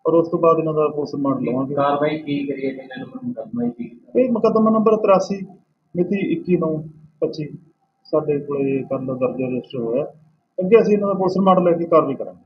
ਔਰ ਉਸ ਤੋਂ ਬਾਅਦ ਇਹਨਾਂ ਦਾ ਪੁਲਿਸ ਰਿਮਾਂਡ ਲਵਾਂਗੇ। ਕਾਰਵਾਈ ਕੀ ਕਰੀਏ ਇਹਨਾਂ ਨੂੰ ਮੁਕੱਦਮਾ ਹੀ ਕੀਤਾ ਇਹ ਮੁਕੱਦਮਾ ਨੰਬਰ 83 ਮਿਤੀ 21/9/25 ਸਾਡੇ ਕੋਲੇ ਕੱਲ੍ਹ ਦਰਜ ਰਜਿਸਟਰ ਹੋਇਆ। ਅੱਗੇ ਅਸੀਂ ਇਹਨਾਂ ਦਾ ਪੁਲਿਸ ਰਿਮਾਂਡ ਲੈ ਕੇ ਕਾਰਵਾਈ ਕਰਾਂਗੇ।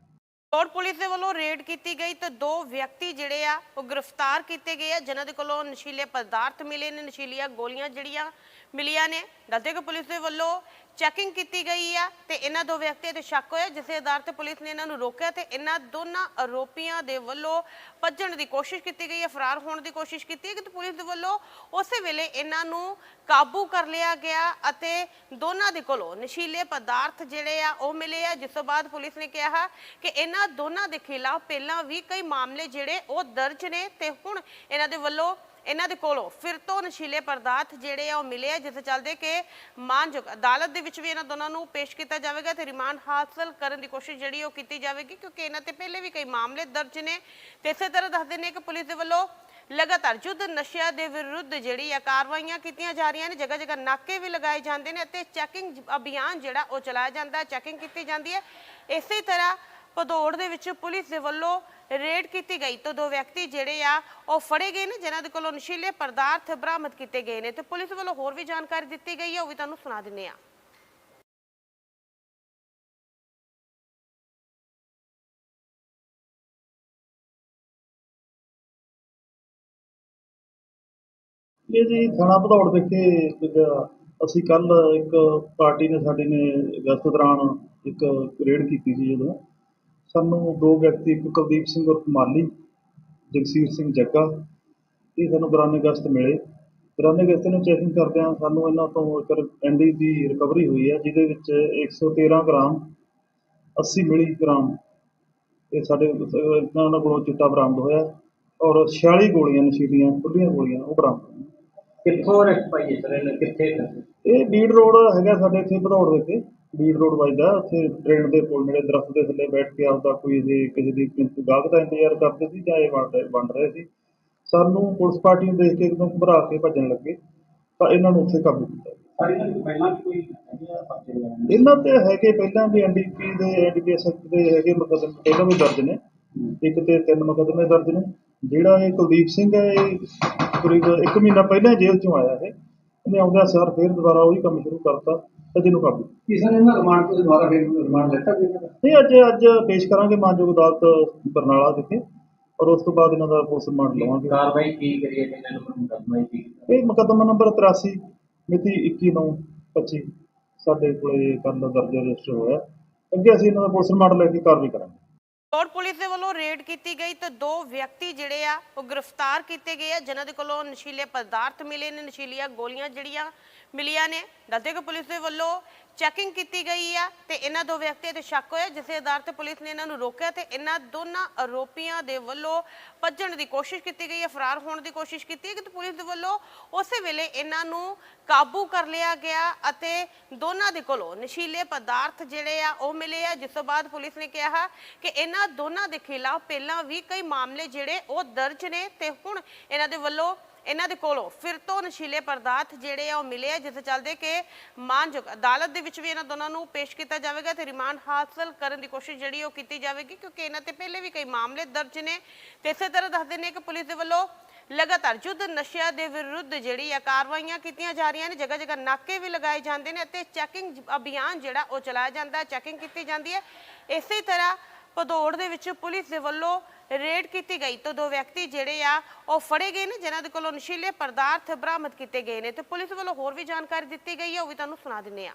ਔਰ ਪੁਲਿਸ ਦੇ ਵੱਲੋਂ ਰੇਡ ਕੀਤੀ ਗਈ ਤੇ ਦੋ ਵਿਅਕਤੀ ਜਿਹੜੇ ਆ, ਉਹ ਗ੍ਰਿਫਤਾਰ ਕੀਤੇ ਗਏ ਆ। ਜਿਨ੍ਹਾਂ ਦੇ ਕੋਲੋਂ ਨਸ਼ੀਲੇ ਪਦਾਰਥ ਮਿਲੇ ਨੇ, ਨਸ਼ੀਲੀਆਂ ਗੋਲੀਆਂ ਜਿਹੜੀਆਂ ਮਿਲੀਆਂ ਨੇ। ਦੱਸਦੇ ਕਿ ਪੁਲਿਸ ਦੇ ਵੱਲੋਂ ਚੈਕਿੰਗ ਕੀਤੀ ਗਈ ਆ ਤੇ ਇਹਨਾਂ ਦੋ ਵਿਅਕਤੀਆਂ ਤੇ ਸ਼ੱਕ ਹੋਇਆ, ਜਿਸ ਦੇ ਆਧਾਰ ਤੇ ਪੁਲਿਸ ਨੇ ਇਹਨਾਂ ਨੂੰ ਰੋਕਿਆ ਤੇ ਇਹਨਾਂ ਦੋਨਾਂ ਆਰੋਪੀਆਂ ਦੇ ਵੱਲੋਂ ਭੱਜਣ ਦੀ ਕੋਸ਼ਿਸ਼ ਕੀਤੀ ਗਈ ਹੈ ਫਰਾਰ ਹੋਣ ਦੀ ਕੋਸ਼ਿਸ਼ ਕੀਤੀ ਹੈ ਕਿ ਪੁਲਿਸ ਦੇ ਵੱਲੋਂ ਉਸੇ ਵੇਲੇ ਇਹਨਾਂ ਨੂੰ ਕਾਬੂ ਕਰ ਲਿਆ ਗਿਆ ਅਤੇ ਦੋਨਾਂ ਦੇ ਕੋਲੋਂ ਨਸ਼ੀਲੇ ਪਦਾਰਥ ਜਿਹੜੇ ਆ ਉਹ ਮਿਲੇ ਆ, ਜਿਸ ਤੋਂ ਬਾਅਦ ਪੁਲਿਸ ਨੇ ਕਿਹਾ ਕਿ ਇਹਨਾਂ ਦੋਨਾਂ ਦੇ ਖਿਲਾਫ ਪਹਿਲਾਂ ਵੀ ਕਈ ਮਾਮਲੇ ਜਿਹੜੇ ਉਹ ਦਰਜ ਨੇ ਤੇ ਹੁਣ ਇਹਨਾਂ ਦੇ ਵੱਲੋਂ ਇਹਨਾਂ ਦੇ ਕੋਲੋਂ ਫਿਰ ਤੋਂ ਨਸ਼ੀਲੇ ਪਦਾਰਥ ਜਿਹੜੇ ਆ ਉਹ ਮਿਲੇ ਆ ਜਿਸ ਦੇ ਚੱਲਦੇ ਕਿ ਮਾਨਯੋਗ ਅਦਾਲਤ ਦੇ ਵਿੱਚ ਵੀ ਇਹਨਾਂ ਦੋਨਾਂ ਨੂੰ ਪੇਸ਼ ਕੀਤਾ ਜਾਵੇਗਾ ਤੇ ਰਿਮਾਂਡ ਹਾਸਲ ਕਰਨ ਦੀ ਕੋਸ਼ਿਸ਼ ਜਿਹੜੀ ਉਹ ਕੀਤੀ ਜਾਵੇਗੀ, ਕਿਉਂਕਿ ਇਹਨਾਂ ਤੇ ਪਹਿਲੇ ਵੀ ਕਈ ਮਾਮਲੇ ਦਰਜ ਨੇ। ਤੇ ਇਸੇ ਤਰ੍ਹਾਂ ਦੱਸਦੇ ਨੇ ਕਿ ਪੁਲਿਸ ਦੇ ਵੱਲੋਂ ਲਗਾਤਾਰ ਯੁੱਧ ਨਸ਼ਿਆਂ ਦੇ ਵਿਰੁੱਧ ਜਿਹੜੀ ਆ ਕਾਰਵਾਈਆਂ ਕੀਤੀਆਂ ਜਾ ਰਹੀਆਂ ਨੇ ਜਗ੍ਹਾ ਜਗ੍ਹਾ ਨਾਕੇ ਵੀ ਲਗਾਏ ਜਾਂਦੇ ਨੇ ਅਤੇ ਚੈਕਿੰਗ ਅਭਿਆਨ ਜਿਹੜਾ ਉਹ ਚਲਾਇਆ ਜਾਂਦਾ ਹੈ, ਚੈਕਿੰਗ ਕੀਤੀ ਜਾਂਦੀ ਹੈ। ਇਸੇ ਤਰ੍ਹਾਂ ਭਦੌੜ ਦੇ ਵਿੱਚ ਪੁਲਿਸ ਦੇ ਵੱਲੋਂ ਰੇਡ ਕੀਤੀ ਗਈ ਤਾਂ ਦੋ ਵਿਅਕਤੀ ਜਿਹੜੇ ਆ, ਉਹ ਫੜੇ ਗਏ ਨੇ, ਜਿਨ੍ਹਾਂ ਦੇ ਕੋਲੋਂ ਨਸ਼ੀਲੇ ਪਦਾਰਥ ਬਰਾਮਦ ਕੀਤੇ ਗਏ ਨੇ ਤੇ ਪੁਲਿਸ ਵੱਲੋਂ ਹੋਰ ਵੀ ਜਾਣਕਾਰੀ ਦਿੱਤੀ ਗਈ ਹੈ, ਉਹ ਵੀ ਤੁਹਾਨੂੰ ਸੁਣਾ ਦਿੰਨੇ ਆ ਇਹ ਜੀ ਥਾਣਾ ਭਦੌੜ ਵਿਖੇ ਅਸੀਂ ਕੱਲ ਇੱਕ ਪਾਰਟੀ ਨੇ ਸਾਡੇ ਨੇ ਗਸ਼ਤ ਦੌਰਾਨ ਇੱਕ ਰੇਡ ਕੀਤੀ ਸੀ ਜਦੋਂ। ਸਾਨੂੰ ਦੋ ਵਿਅਕਤੀ ਇੱਕ ਕੁਲਦੀਪ ਸਿੰਘ ਉਰਫ ਮਾਲੀ ਜਗਸੀਰ ਸਿੰਘ ਜੱਗਾ ਇਹ ਸਾਨੂੰ ਦੌਰਾਨੇ ਗਸ਼ਤ ਮਿਲੇ। ਦੌਰਾਨੇ ਗਸ਼ਤ ਨੂੰ ਚੈਕਿੰਗ ਕਰਦਿਆਂ ਸਾਨੂੰ ਇਹਨਾਂ ਤੋਂ ਇੱਕ ਐਂਡੀ ਦੀ ਰਿਕਵਰੀ ਹੋਈ ਹੈ ਜਿਹਦੇ ਵਿੱਚ 113 ਗ੍ਰਾਮ 80 ਮਿਲੀ ਗ੍ਰਾਮ ਇਹ ਸਾਡੇ ਇਹਨਾਂ ਕੋਲੋਂ ਚਿੱਟਾ ਬਰਾਮਦ ਹੋਇਆ ਔਰ 46 ਗੋਲੀਆਂ ਨਸ਼ੀਲੀਆਂ ਖੁੱਲੀਆਂ ਗੋਲੀਆਂ ਉਹ ਬਰਾਮਦ ਹੋਈਆਂ। ਕਿੱਥੋਂ ਰਸ਼ ਪਾਈ ਹੈ ਸਰ ਕਿੱਥੇ ਇਹ ਬੀੜ ਰੋਡ ਹੈਗਾ ਸਾਡੇ ਇੱਥੇ ਭਦੌੜ ਦੇ ਇੱਥੇ ਬੀੜ ਰੋਡ ਵੱਜਦਾ ਉੱਥੇ ਟ੍ਰੇਨ ਦੇ ਕੋਲ ਜਿਹੜੇ ਦਰਖਤ ਦੇ ਥੱਲੇ ਬੈਠ ਕੇ ਆਪਦਾ ਕੋਈ ਜੇ ਕਿਸੇ ਦੀ ਗਾਹਕ ਦਾ ਇੰਤਜ਼ਾਰ ਕਰਦੇ ਸੀ ਜਾਂ ਇਹ ਵੰਡ ਰਹੇ ਵੰਡ ਰਹੇ ਸੀ। ਸਾਨੂੰ ਪੁਲਿਸ ਪਾਰਟੀ ਨੂੰ ਦੇਖ ਕੇ ਇੱਕਦਮ ਘਬਰਾ ਕੇ ਭੱਜਣ ਲੱਗੇ ਤਾਂ ਇਹਨਾਂ ਨੂੰ ਉੱਥੇ ਕਾਬੂ ਕੀਤਾ। ਇਹਨਾਂ ਤੇ ਹੈਗੇ ਪਹਿਲਾਂ ਵੀ ਐਨਡੀਪੀ ਦੇ ਐਨਡੀਪੀਐਸ ਦੇ ਹੈਗੇ ਮੁਕੱਦਮੇ ਪਹਿਲਾਂ ਵੀ ਦਰਜ ਨੇ। ਇੱਕ ਤੇ ਤਿੰਨ ਮੁਕੱਦਮੇ ਦਰਜ ਨੇ। ਜਿਹੜਾ ਇਹ ਕੁਲਦੀਪ ਸਿੰਘ ਹੈ ਇਹ ਕਰੀਬ ਇੱਕ ਮਹੀਨਾ ਪਹਿਲਾਂ ਹੀ ਜੇਲ੍ਹ ਚੋਂ ਆਇਆ ਇਹ ਇਹਨੇ ਆਉਂਦਿਆਂ ਸਾਰ ਫਿਰ ਦੁਬਾਰਾ ਉਹੀ ਕੰਮ ਸ਼ੁਰੂ ਕਰਤਾ। ਤੇ ਜਿਹਨੂੰ ਕਾਬੂ। ਕੀ ਸਰ ਇਹਨਾਂ ਰਿਮਾਂਡ ਤੋਂ ਦੁਬਾਰਾ ਫਿਰ ਰਿਮਾਂਡ ਲੈਤਾ ਵੀ ਇਹਨਾਂ ਦਾ? ਨਹੀਂ ਅੱਜ ਅੱਜ ਪੇਸ਼ ਕਰਾਂਗੇ ਮਾਨਯੋਗ ਅਦਾਲਤ ਬਰਨਾਲਾ ਵਿਖੇ ਔਰ ਉਸ ਤੋਂ ਬਾਅਦ ਇਹਨਾਂ ਦਾ ਪੁਲਿਸ ਰਿਮਾਂਡ ਲਵਾਂਗੇ। ਕਾਰਵਾਈ ਕੀ ਕਰੀਏ ਇਹਨਾਂ ਨੂੰ ਮੁਕੱਦਮਾ ਹੀ ਕੀਤਾ ਇਹ ਮੁਕੱਦਮਾ ਨੰਬਰ 83 ਮਿਤੀ 21/9/25 ਸਾਡੇ ਕੋਲੇ ਕੱਲ੍ਹ ਦਰਜ ਰਜਿਸਟਰ ਹੋਇਆ। ਅੱਗੇ ਅਸੀਂ ਇਹਨਾਂ ਦਾ ਪੁਲਿਸ ਰਿਮਾਂਡ ਲੈ ਕੇ ਕਾਰਵਾਈ ਕਰਾਂਗੇ। ਔਰ ਪੁਲਿਸ ਦੇ ਵੱਲੋਂ ਰੇਡ ਕੀਤੀ ਗਈ ਤੇ ਦੋ ਵਿਅਕਤੀ ਜਿਹੜੇ ਆ, ਉਹ ਗ੍ਰਿਫਤਾਰ ਕੀਤੇ ਗਏ ਆ। ਜਿਨ੍ਹਾਂ ਦੇ ਕੋਲੋਂ ਨਸ਼ੀਲੇ ਪਦਾਰਥ ਮਿਲੇ ਨੇ, ਨਸ਼ੀਲੀਆਂ ਗੋਲੀਆਂ ਜਿਹੜੀਆਂ ਮਿਲੀਆਂ ਨੇ। ਦੱਸਦੇ ਕਿ ਪੁਲਿਸ ਦੇ ਵੱਲੋਂ ਚੈਕਿੰਗ ਕੀਤੀ ਗਈ ਆ ਤੇ ਇਹਨਾਂ ਦੋ ਵਿਅਕਤੀਆਂ ਤੇ ਸ਼ੱਕ ਹੋਇਆ, ਜਿਸ ਦੇ ਆਧਾਰ ਤੇ ਪੁਲਿਸ ਨੇ ਇਹਨਾਂ ਨੂੰ ਰੋਕਿਆ ਤੇ ਇਹਨਾਂ ਦੋਨਾਂ ਆਰੋਪੀਆਂ ਦੇ ਵੱਲੋਂ ਭੱਜਣ ਦੀ ਕੋਸ਼ਿਸ਼ ਕੀਤੀ ਗਈ ਹੈ ਫਰਾਰ ਹੋਣ ਦੀ ਕੋਸ਼ਿਸ਼ ਕੀਤੀ ਹੈ ਕਿ ਪੁਲਿਸ ਦੇ ਵੱਲੋਂ ਉਸੇ ਵੇਲੇ ਇਹਨਾਂ ਨੂੰ ਕਾਬੂ ਕਰ ਲਿਆ ਗਿਆ ਅਤੇ ਦੋਨਾਂ ਦੇ ਕੋਲੋਂ ਨਸ਼ੀਲੇ ਪਦਾਰਥ ਜਿਹੜੇ ਆ ਉਹ ਮਿਲੇ ਆ, ਜਿਸ ਤੋਂ ਬਾਅਦ ਪੁਲਿਸ ਨੇ ਕਿਹਾ ਕਿ ਇਹਨਾਂ ਦੋਨਾਂ ਦੇ ਖਿਲਾਫ ਪਹਿਲਾਂ ਵੀ ਕਈ ਮਾਮਲੇ ਜਿਹੜੇ ਉਹ ਦਰਜ ਨੇ ਤੇ ਹੁਣ ਇਹਨਾਂ ਦੇ ਵੱਲੋਂ ਇਹਨਾਂ ਦੇ ਕੋਲੋਂ ਫਿਰ ਤੋਂ ਨਸ਼ੀਲੇ ਪਦਾਰਥ ਜਿਹੜੇ ਆ ਉਹ ਮਿਲੇ ਆ ਜਿਸ ਦੇ ਚੱਲਦੇ ਕਿ ਮਾਨਯੋਗ ਅਦਾਲਤ ਦੇ ਵਿੱਚ ਵੀ ਇਹਨਾਂ ਦੋਨਾਂ ਨੂੰ ਪੇਸ਼ ਕੀਤਾ ਜਾਵੇਗਾ ਤੇ ਰਿਮਾਂਡ ਹਾਸਲ ਕਰਨ ਦੀ ਕੋਸ਼ਿਸ਼ ਜਿਹੜੀ ਉਹ ਕੀਤੀ ਜਾਵੇਗੀ, ਕਿਉਂਕਿ ਇਹਨਾਂ ਤੇ ਪਹਿਲੇ ਵੀ ਕਈ ਮਾਮਲੇ ਦਰਜ ਨੇ ਤੇ ਇਸੇ ਤਰ੍ਹਾਂ ਦੱਸਦੇ ਨੇ ਕਿ ਪੁਲਿਸ ਦੇ ਵੱਲੋਂ ਲਗਾਤਾਰ ਯੁੱਧ ਨਸ਼ਿਆਂ ਦੇ ਵਿਰੁੱਧ ਜਿਹੜੀ ਆ ਕਾਰਵਾਈਆਂ ਕੀਤੀਆਂ ਜਾ ਰਹੀਆਂ ਨੇ ਜਗ੍ਹਾ ਜਗ੍ਹਾ ਨਾਕੇ ਵੀ ਲਗਾਏ ਜਾਂਦੇ ਨੇ ਅਤੇ ਚੈਕਿੰਗ ਅਭਿਆਨ ਜਿਹੜਾ ਉਹ ਚਲਾਇਆ ਜਾਂਦਾ ਹੈ ਚੈਕਿੰਗ ਕੀਤੀ ਜਾਂਦੀ ਹੈ। ਇਸੇ ਤਰ੍ਹਾਂ ਭਦੌੜ ਦੇ ਵਿੱਚ ਪੁਲਿਸ ਦੇ ਵੱਲੋਂ ਰੇਡ ਕੀਤੀ ਗਈ ਤਾਂ ਦੋ ਵਿਅਕਤੀ ਜਿਹੜੇ ਆ, ਉਹ ਫੜੇ ਗਏ ਨੇ, ਜਿਨ੍ਹਾਂ ਦੇ ਕੋਲੋਂ ਨਸ਼ੀਲੇ ਪਦਾਰਥ ਬਰਾਮਦ ਕੀਤੇ ਗਏ ਨੇ। ਤੇ ਪੁਲਿਸ ਵੱਲੋਂ ਹੋਰ ਵੀ ਜਾਣਕਾਰੀ ਦਿੱਤੀ ਗਈ ਹੈ, ਉਹ ਵੀ ਤੁਹਾਨੂੰ ਸੁਣਾ ਦਿੰਨੇ ਆ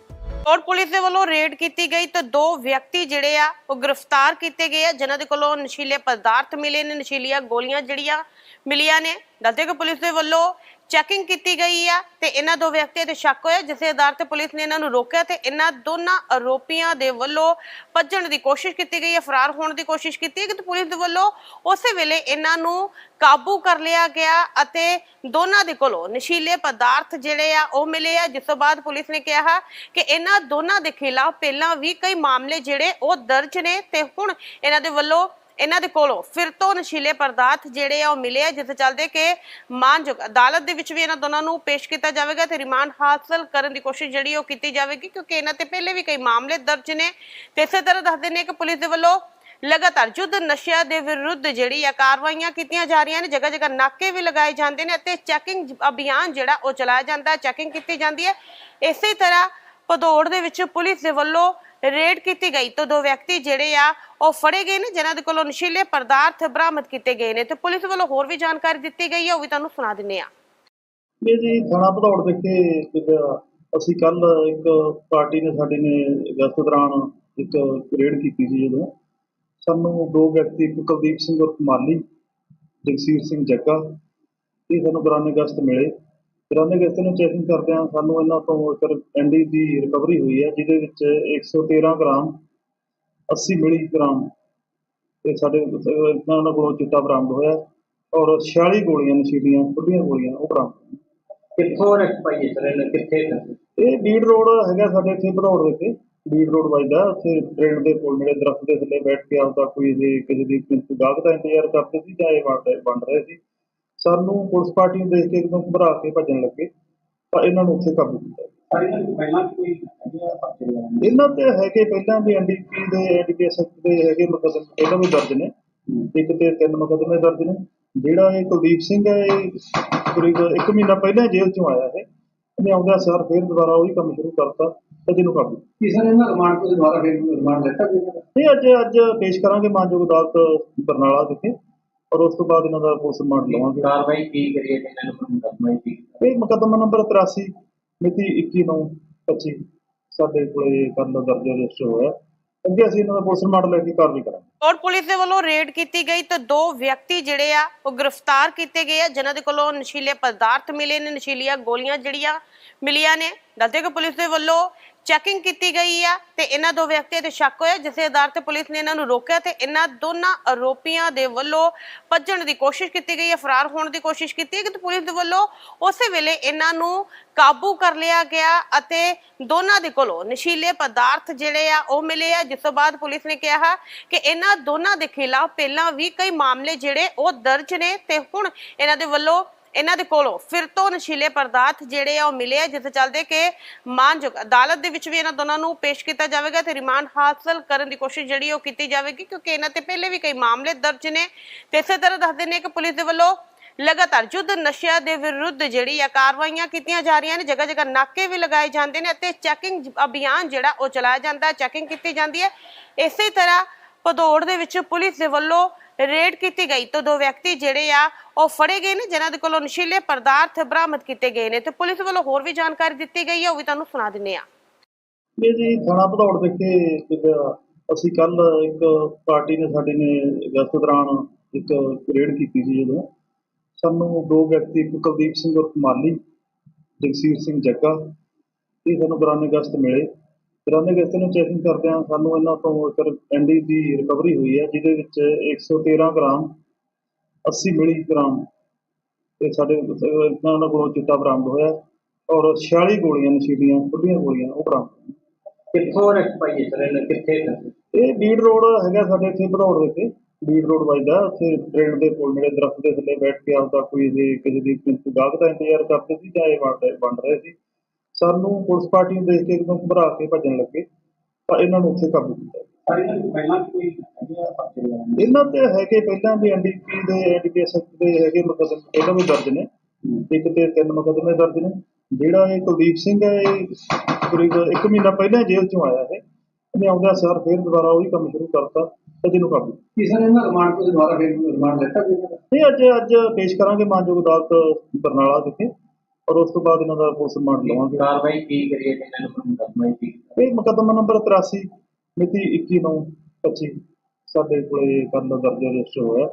ਔਰ ਪੁਲਿਸ ਦੇ ਵੱਲੋਂ ਰੇਡ ਕੀਤੀ ਗਈ ਤਾਂ ਦੋ ਵਿਅਕਤੀ ਜਿਹੜੇ ਆ, ਉਹ ਗ੍ਰਿਫਤਾਰ ਕੀਤੇ ਗਏ ਆ, ਜਿਨ੍ਹਾਂ ਦੇ ਕੋਲੋਂ ਨਸ਼ੀਲੇ ਪਦਾਰਥ ਮਿਲੇ ਨੇ, ਨਸ਼ੀਲੀਆਂ ਗੋਲੀਆਂ ਜਿਹੜੀਆਂ ਮਿਲੀਆਂ ਨੇ। ਦੱਸਦੇ ਕਿ ਪੁਲਿਸ ਦੇ ਵੱਲੋਂ ਚੈਕਿੰਗ ਕੀਤੀ ਗਈ ਆ ਤੇ ਇਹਨਾਂ ਦੋ ਵਿਅਕਤੀਆਂ ਤੇ ਸ਼ੱਕ ਹੋਇਆ, ਜਿਸ ਦੇ ਆਧਾਰ ਤੇ ਪੁਲਿਸ ਨੇ ਇਹਨਾਂ ਨੂੰ ਰੋਕਿਆ ਤੇ ਇਹਨਾਂ ਦੋਨਾਂ ਆਰੋਪੀਆਂ ਦੇ ਵੱਲੋਂ ਭੱਜਣ ਦੀ ਕੋਸ਼ਿਸ਼ ਕੀਤੀ ਗਈ ਹੈ, ਫਰਾਰ ਹੋਣ ਦੀ ਕੋਸ਼ਿਸ਼ ਕੀਤੀ ਹੈ ਕਿ ਪੁਲਿਸ ਦੇ ਵੱਲੋਂ ਉਸੇ ਵੇਲੇ ਇਹਨਾਂ ਨੂੰ ਕਾਬੂ ਕਰ ਲਿਆ ਗਿਆ ਅਤੇ ਦੋਨਾਂ ਦੇ ਕੋਲੋਂ ਨਸ਼ੀਲੇ ਪਦਾਰਥ ਜਿਹੜੇ ਆ ਉਹ ਮਿਲੇ ਆ, ਜਿਸ ਤੋਂ ਬਾਅਦ ਪੁਲਿਸ ਨੇ ਕਿਹਾ ਕਿ ਇਹਨਾਂ ਦੋਨਾਂ ਦੇ ਖਿਲਾਫ ਪਹਿਲਾਂ ਵੀ ਕਈ ਮਾਮਲੇ ਜਿਹੜੇ ਉਹ ਦਰਜ ਨੇ ਤੇ ਹੁਣ ਇਹਨਾਂ ਦੇ ਵੱਲੋਂ ਇਹਨਾਂ ਦੇ ਕੋਲੋਂ ਫਿਰ ਤੋਂ ਨਸ਼ੀਲੇ ਪਦਾਰਥ ਜਿਹੜੇ ਆ ਉਹ ਮਿਲੇ ਆ ਜਿਸ ਚੱਲਦੇ ਕਿ ਮਾਨਯੋਗ ਅਦਾਲਤ ਦੇ ਵਿੱਚ ਵੀ ਇਹਨਾਂ ਦੋਨਾਂ ਨੂੰ ਪੇਸ਼ ਕੀਤਾ ਜਾਵੇਗਾ ਤੇ ਰਿਮਾਂਡ ਹਾਸਲ ਕਰਨ ਦੀ ਕੋਸ਼ਿਸ਼ ਜਿਹੜੀ ਉਹ ਕੀਤੀ ਜਾਵੇਗੀ, ਕਿਉਂਕਿ ਇਹਨਾਂ ਤੇ ਪਹਿਲੇ ਵੀ ਕਈ ਮਾਮਲੇ ਦਰਜ ਨੇ ਤੇ ਇਸੇ ਤਰ੍ਹਾਂ ਦੱਸਦੇ ਨੇ ਕਿ ਪੁਲਿਸ ਦੇ ਵੱਲੋਂ ਲਗਾਤਾਰ ਯੁੱਧ ਨਸ਼ਿਆਂ ਦੇ ਵਿਰੁੱਧ ਜਿਹੜੀ ਆ ਕਾਰਵਾਈਆਂ ਕੀਤੀਆਂ ਜਾ ਰਹੀਆਂ ਨੇ ਜਗ੍ਹਾ ਜਗ੍ਹਾ ਨਾਕੇ ਵੀ ਲਗਾਏ ਜਾਂਦੇ ਨੇ ਅਤੇ ਚੈਕਿੰਗ ਅਭਿਆਨ ਜਿਹੜਾ ਉਹ ਚਲਾਇਆ ਜਾਂਦਾ, ਚੈਕਿੰਗ ਕੀਤੀ ਜਾਂਦੀ ਹੈ। ਇਸੇ ਤਰ੍ਹਾਂ ਭਦੌੜ ਦੇ ਵਿੱਚ ਪੁਲਿਸ ਦੇ ਵੱਲੋਂ ਰੇਡ ਕੀਤੀ ਗਈ ਤਾਂ ਦੋ ਵਿਅਕਤੀ ਜਿਹੜੇ ਆ, ਉਹ ਫੜੇ ਗਏ ਨੇ, ਜਿਨ੍ਹਾਂ ਦੇ ਕੋਲੋਂ ਨਸ਼ੀਲੇ ਪਦਾਰਥ ਬਰਾਮਦ ਕੀਤੇ ਗਏ ਨੇ ਤੇ ਪੁਲਿਸ ਵੱਲੋਂ ਹੋਰ ਵੀ ਜਾਣਕਾਰੀ ਦਿੱਤੀ ਗਈ ਹੈ, ਉਹ ਵੀ ਤੁਹਾਨੂੰ ਸੁਣਾ ਦਿੰਨੇ ਆ ਇਹ ਜੀ ਥਾਣਾ ਭਦੌੜ ਵਿਖੇ ਅਸੀਂ ਕੱਲ ਇੱਕ ਪਾਰਟੀ ਨੇ ਸਾਡੇ ਨੇ ਗਸਤ ਦੌਰਾਨ ਇੱਕ ਰੇਡ ਕੀਤੀ ਸੀ ਜਦੋਂ। ਸਾਨੂੰ ਦੋ ਵਿਅਕਤੀ, ਇੱਕ ਕੁਲਦੀਪ ਸਿੰਘ ਉਰਫ ਮਾਲੀ, ਜਗਸੀਰ ਸਿੰਘ ਜੱਗਾ, ਇਹ ਸਾਨੂੰ ਦੌਰਾਨੇ ਗਸਤ ਮਿਲੇ। ਦੌਰਾਨੇ ਗਸਤ ਨੂੰ ਚੈਕਿੰਗ ਕਰਦਿਆਂ ਸਾਨੂੰ ਇਹਨਾਂ ਤੋਂ ਇੱਕ ਐਨਡੀ ਦੀ ਰਿਕਵਰੀ ਹੋਈ ਹੈ ਜਿਹਦੇ ਵਿੱਚ 113 ਗ੍ਰਾਮ 80 ਮਿਲੀ ਗ੍ਰਾਮ ਤੇ ਸਾਡੇ ਇਹਨਾਂ ਉਹਨਾਂ ਕੋਲੋਂ ਚਿੱਟਾ ਬਰਾਮਦ ਹੋਇਆ ਔਰ 46 ਗੋਲੀਆਂ ਨਸ਼ੀਲੀਆਂ ਖੁੱਲੀਆਂ ਗੋਲੀਆਂ ਉਹ ਬਰਾਮਦ। ਕਿੱਥੋਂ ਰਖ ਪਾਈ ਸਰ ਇਹਨੇ ਕਿੱਥੇ ਇਹ ਬੀੜ ਰੋਡ ਹੈਗਾ ਸਾਡੇ ਇੱਥੇ ਭਦੌੜ ਵਿਖੇ ਬੀੜ ਰੋਡ ਵੱਜਦਾ ਉੱਥੇ ਟ੍ਰੇਨ ਦੇ ਕੋਲ ਨੇੜੇ ਦਰਖਤ ਦੇ ਥੱਲੇ ਬੈਠ ਕੇ ਆਪਦਾ ਕੋਈ ਜੇ ਕਿਸੇ ਦੀ ਕਿਸੇ ਗਾਹਕ ਦਾ ਇੰਤਜ਼ਾਰ ਕਰਦੇ ਸੀ ਜਾਂ ਇਹ ਵੰਡ ਰਹੇ ਸੀ ਸਾਨੂੰ ਪੁਲਿਸ ਪਾਰਟੀ ਨੂੰ ਦੇਖ ਕੇ ਇੱਕਦਮ ਘਬਰਾ ਕੇ ਭੱਜਣ ਲੱਗੇ ਤਾਂ ਇਹਨਾਂ ਨੂੰ ਉੱਥੇ ਕਾਬੂ ਕੀਤਾ। ਇਹਨਾਂ ਤੇ ਹੈਗੇ ਪਹਿਲਾਂ ਵੀ ਐਨਡੀਪੀ ਦੇ ਐਨਡੀਪੀਐਸ ਦੇ ਹੈਗੇ ਮੁਕੱਦਮੇ ਪਹਿਲਾਂ ਵੀ ਦਰਜ ਨੇ। ਇੱਕ ਤੇ ਤਿੰਨ ਮੁਕੱਦਮੇ ਦਰਜ ਨੇ। ਜਿਹੜਾ ਇਹ ਕੁਲਦੀਪ ਸਿੰਘ ਹੈ ਇਹ ਕਰੀਬ ਇੱਕ ਮਹੀਨਾ ਪਹਿਲਾਂ ਜੇਲ੍ਹ ਚੋਂ ਆਇਆ ਹੈ ਇਹਨੇ ਆਉਂਦਾ ਸਾਰ ਫੇਰ ਦੁਬਾਰਾ ਉਹੀ ਕੰਮ ਸ਼ੁਰੂ ਕਰਤਾ ਤੇ ਜਿਹਨੂੰ ਕਾਬੂ ਕਿਸੇ ਨੇ ਇਹਨਾਂ ਰਿਮਾਂਡ ਤੋਂ ਦੁਬਾਰਾ ਫਿਰ ਰਿਮਾਂਡ ਲੈਤਾ ਨਹੀਂ ਅੱਜ ਅੱਜ ਪੇਸ਼ ਕਰਾਂਗੇ ਮਾਨਯੋਗ ਅਦਾਲਤ ਬਰਨਾਲਾ ਵਿਖੇ। ਔਰ ਉਸ ਤੋਂ ਬਾਅਦ ਇਹਨਾਂ ਦਾ ਪੋਸਟ ਮਾਰਟ ਲਵਾਂਗੇ। ਕਾਰਵਾਈ ਕੀ ਕਰੀਏ ਤੇ ਇਹਨਾਂ ਨੂੰ ਮੁਕੱਦਮਾ ਹੀ ਇਹ ਮੁਕੱਦਮਾ ਨੰਬਰ 83 ਮਿਤੀ 21/9/25 ਸਾਡੇ ਕੋਲੇ ਕੱਲ ਦਰਜ ਰਜਿਸਟਰ ਹੋਇਆ। ਅੱਗੇ ਅਸੀਂ ਇਹਨਾਂ ਦਾ ਪੋਸਟ ਮਾਰਟ ਲੈ ਕੇ ਕਾਰਵਾਈ ਕਰਾਂਗੇ। ਔਰ ਪੁਲਿਸ ਦੇ ਵੱਲੋਂ ਰੇਡ ਕੀਤੀ ਗਈ ਤਾਂ ਦੋ ਵਿਅਕਤੀ ਜਿਹੜੇ ਆ ਉਹ ਗ੍ਰਿਫਤਾਰ ਕੀਤੇ ਗਏ ਆ ਜਿਨ੍ਹਾਂ ਦੇ ਕੋਲੋਂ ਨਸ਼ੀਲੇ ਪਦਾਰਥ ਮਿਲੇ ਨੇ ਨਸ਼ੀਲੀਆਂ ਗੋਲੀਆਂ ਜਿਹੜੀਆਂ ਮਿਲੀਆਂ ਨੇ। ਦੱਸਦੇ ਕਿ ਪੁਲਿਸ ਦੇ ਵੱਲੋਂ ਚੈਕਿੰਗ ਕੀਤੀ ਗਈ ਆ ਤੇ ਇਹਨਾਂ ਦੋ ਵਿਅਕਤੀਆਂ ਤੇ ਸ਼ੱਕ ਹੋਇਆ, ਜਿਸ ਦੇ ਆਧਾਰ ਤੇ ਪੁਲਿਸ ਨੇ ਇਹਨਾਂ ਨੂੰ ਰੋਕਿਆ ਤੇ ਇਹਨਾਂ ਦੋਨਾਂ ਆਰੋਪੀਆਂ ਦੇ ਵੱਲੋਂ ਭੱਜਣ ਦੀ ਕੋਸ਼ਿਸ਼ ਕੀਤੀ ਗਈ ਹੈ ਫਰਾਰ ਹੋਣ ਦੀ ਕੋਸ਼ਿਸ਼ ਕੀਤੀ ਹੈ ਕਿ ਪੁਲਿਸ ਦੇ ਵੱਲੋਂ ਉਸੇ ਵੇਲੇ ਇਹਨਾਂ ਨੂੰ ਕਾਬੂ ਕਰ ਲਿਆ ਗਿਆ ਅਤੇ ਦੋਨਾਂ ਦੇ ਕੋਲੋਂ ਨਸ਼ੀਲੇ ਪਦਾਰਥ ਜਿਹੜੇ ਆ ਉਹ ਮਿਲੇ ਆ, ਜਿਸ ਤੋਂ ਬਾਅਦ ਪੁਲਿਸ ਨੇ ਕਿਹਾ ਕਿ ਇਹਨਾਂ ਦੋਨਾਂ ਦੇ ਖਿਲਾਫ ਪਹਿਲਾਂ ਵੀ ਕਈ ਮਾਮਲੇ ਜਿਹੜੇ ਉਹ ਦਰਜ ਨੇ ਤੇ ਹੁਣ ਇਹਨਾਂ ਦੇ ਵੱਲੋਂ ਇਹਨਾਂ ਦੇ ਕੋਲੋਂ ਫਿਰ ਤੋਂ ਨਸ਼ੀਲੇ ਪਦਾਰਥ ਜਿਹੜੇ ਆ ਉਹ ਮਿਲੇ ਆ ਜਿਸ ਦੇ ਚੱਲਦੇ ਕਿ ਮਾਨਯੋਗ ਅਦਾਲਤ ਦੇ ਵਿੱਚ ਵੀ ਇਹਨਾਂ ਦੋਨਾਂ ਨੂੰ ਪੇਸ਼ ਕੀਤਾ ਜਾਵੇਗਾ ਤੇ ਰਿਮਾਂਡ ਹਾਸਲ ਕਰਨ ਦੀ ਕੋਸ਼ਿਸ਼ ਜਿਹੜੀ ਉਹ ਕੀਤੀ ਜਾਵੇਗੀ, ਕਿਉਂਕਿ ਇਹਨਾਂ ਤੇ ਪਹਿਲੇ ਵੀ ਕਈ ਮਾਮਲੇ ਦਰਜ ਨੇ ਤੇ ਇਸੇ ਤਰ੍ਹਾਂ ਦੱਸਦੇ ਨੇ ਕਿ ਪੁਲਿਸ ਦੇ ਵੱਲੋਂ ਲਗਾਤਾਰ ਯੁੱਧ ਨਸ਼ਿਆਂ ਦੇ ਵਿਰੁੱਧ ਜਿਹੜੀ ਆ ਕਾਰਵਾਈਆਂ ਕੀਤੀਆਂ ਜਾ ਰਹੀਆਂ ਨੇ ਜਗ੍ਹਾ ਜਗ੍ਹਾ ਨਾਕੇ ਵੀ ਲਗਾਏ ਜਾਂਦੇ ਨੇ ਅਤੇ ਚੈਕਿੰਗ ਅਭਿਆਨ ਜਿਹੜਾ ਉਹ ਚਲਾਇਆ ਜਾਂਦਾ ਹੈ ਚੈਕਿੰਗ ਕੀਤੀ ਜਾਂਦੀ ਹੈ। ਇਸੇ ਤਰ੍ਹਾਂ ਭਦੌੜ ਦੇ ਵਿੱਚ ਪੁਲਿਸ ਦੇ ਵੱਲੋਂ ਰੇਡ ਕੀਤੀ ਗਈ ਤਾਂ ਦੋ ਵਿਅਕਤੀ ਜਿਹੜੇ ਆ, ਉਹ ਫੜੇ ਗਏ ਨੇ, ਜਿਨ੍ਹਾਂ ਦੇ ਕੋਲੋਂ ਨਸ਼ੀਲੇ ਪਦਾਰਥ ਬਰਾਮਦ ਕੀਤੇ ਗਏ ਨੇ। ਤੇ ਪੁਲਿਸ ਵੱਲੋਂ ਹੋਰ ਵੀ ਜਾਣਕਾਰੀ ਦਿੱਤੀ ਗਈ ਹੈ, ਉਹ ਵੀ ਤੁਹਾਨੂੰ ਸੁਣਾ ਦਿੰਨੇ ਆ ਇਹ ਜੀ ਥਾਣਾ ਭਦੌੜ ਵਿਖੇ ਅਸੀਂ ਕੱਲ ਇੱਕ ਪਾਰਟੀ ਨੇ ਸਾਡੇ ਨੇ ਗਸਤ ਦੌਰਾਨ ਇੱਕ ਰੇਡ ਕੀਤੀ ਸੀ ਜਦੋਂ। ਸਾਨੂੰ ਦੋ ਵਿਅਕਤੀ, ਇੱਕ ਕੁਲਦੀਪ ਸਿੰਘ ਉਰਫ ਮਾਲੀ, ਜਗਸੀਰ ਸਿੰਘ ਜੱਗਾ, ਇਹ ਸਾਨੂੰ ਬਰਾਨੇ ਗਸਤ ਮਿਲੇ। ਬਰਾਨੇ ਗਸਤ ਨੂੰ ਚੈਕਿੰਗ ਕਰਦਿਆਂ ਸਾਨੂੰ ਇਹਨਾਂ ਤੋਂ ਇੱਕ ਐਂਡੀ ਦੀ ਰਿਕਵਰੀ ਹੋਈ ਹੈ ਜਿਹਦੇ ਵਿੱਚ 113 ਗ੍ਰਾਮ 80 ਮਿਲੀ ਗ੍ਰਾਮ। ਤੇ ਸਾਡੇ ਇਹਨਾਂ ਕੋਲੋਂ ਚਿੱਟਾ ਬਰਾਮਦ ਹੋਇਆ ਔਰ 46 ਗੋਲੀਆਂ ਨਸ਼ੀਲੀਆਂ ਖੁੱਲੀਆਂ ਗੋਲੀਆਂ ਉਹ ਬਰਾਮਦ। ਕਿੱਥੋਂ ਰਖ ਪਾਈਏ ਸਰ ਇਹਨਾਂ? ਕਿੱਥੇ ਇਹ ਬੀੜ ਰੋਡ ਹੈਗਾ ਸਾਡੇ ਇੱਥੇ ਭਦੌੜ ਵਿਖੇ ਬੀੜ ਰੋਡ ਵੱਜਦਾ ਉੱਥੇ ਟ੍ਰੇਨ ਦੇ ਕੋਲ ਜਿਹੜੇ ਦਰਖਤ ਦੇ ਥੱਲੇ ਬੈਠ ਕੇ ਆਪਦਾ ਕੋਈ ਜੇ ਕਿਸੇ ਦੀ ਗਾਹਕ ਦਾ ਇੰਤਜ਼ਾਰ ਕਰਦੇ ਸੀ ਜਾਂ ਇਹ ਵੰਡ ਰਹੇ ਸੀ। ਸਾਨੂੰ ਪੁਲਿਸ ਪਾਰਟੀ ਨੂੰ ਦੇਖ ਕੇ ਇੱਕਦਮ ਘਬਰਾ ਕੇ ਭੱਜਣ ਲੱਗੇ ਤਾਂ ਇਹਨਾਂ ਨੂੰ ਉੱਥੇ ਕਾਬੂ ਕੀਤਾ। ਇਹਨਾਂ ਇਹਨਾਂ ਤੇ ਹੈਗੇ ਪਹਿਲਾਂ ਵੀ ਐਨਡੀਪੀ ਦੇ ਐਡੀਪੀਐਸ ਦੇ ਹੈਗੇ ਮੁਕੱਦਮੇ ਪਹਿਲਾਂ ਵੀ ਦਰਜ ਨੇ। ਇੱਕ ਤੇ ਤਿੰਨ ਮੁਕੱਦਮੇ ਦਰਜ ਨੇ। ਜਿਹੜਾ ਇਹ ਕੁਲਦੀਪ ਸਿੰਘ ਹੈ ਇਹ ਕਰੀਬ ਇੱਕ ਮਹੀਨਾ ਪਹਿਲਾਂ ਜੇਲ੍ਹ ਚੋਂ ਆਇਆ ਹੈ ਇਹਨੇ ਆਉਂਦਿਆਂ ਸਾਰ ਫਿਰ ਦੁਬਾਰਾ ਉਹੀ ਕੰਮ ਸ਼ੁਰੂ ਕਰਤਾ ਤੇ ਜਿਹਨੂੰ ਕਾਬੂ ਕਿਸੇ ਨੇ ਨਾ ਰਿਮਾਂਡ ਤੋਂ ਦੁਬਾਰਾ ਫਿਰ ਰਿਮਾਂਡ ਲੈਤਾ ਇਹਨਾਂ ਨਹੀਂ ਅੱਜ ਅੱਜ ਪੇਸ਼ ਕਰਾਂਗੇ ਮਾਨਯੋਗ ਅਦਾਲਤ ਬਰਨਾਲਾ ਵਿਖੇ। ਔਰ ਉਸ ਤੋਂ ਬਾਅਦ ਇਹਨਾਂ ਦਾ ਪੁਲਿਸ ਰਿਮਾਂਡ ਲਵਾਂਗੇ। ਕਾਰਵਾਈ ਕੀ ਕਰੀਏ ਤੇ ਇਹਨਾਂ ਨੂੰ ਮੁਕੱਦਮਾ ਕੀ ਇਹ ਮੁਕੱਦਮਾ ਨੰਬਰ 83 ਮਿਤੀ 21/9/25 ਸਾਡੇ ਕੋਲੇ ਕੱਲ ਦਰਜ ਰਜਿਸਟਰ ਹੋਇਆ।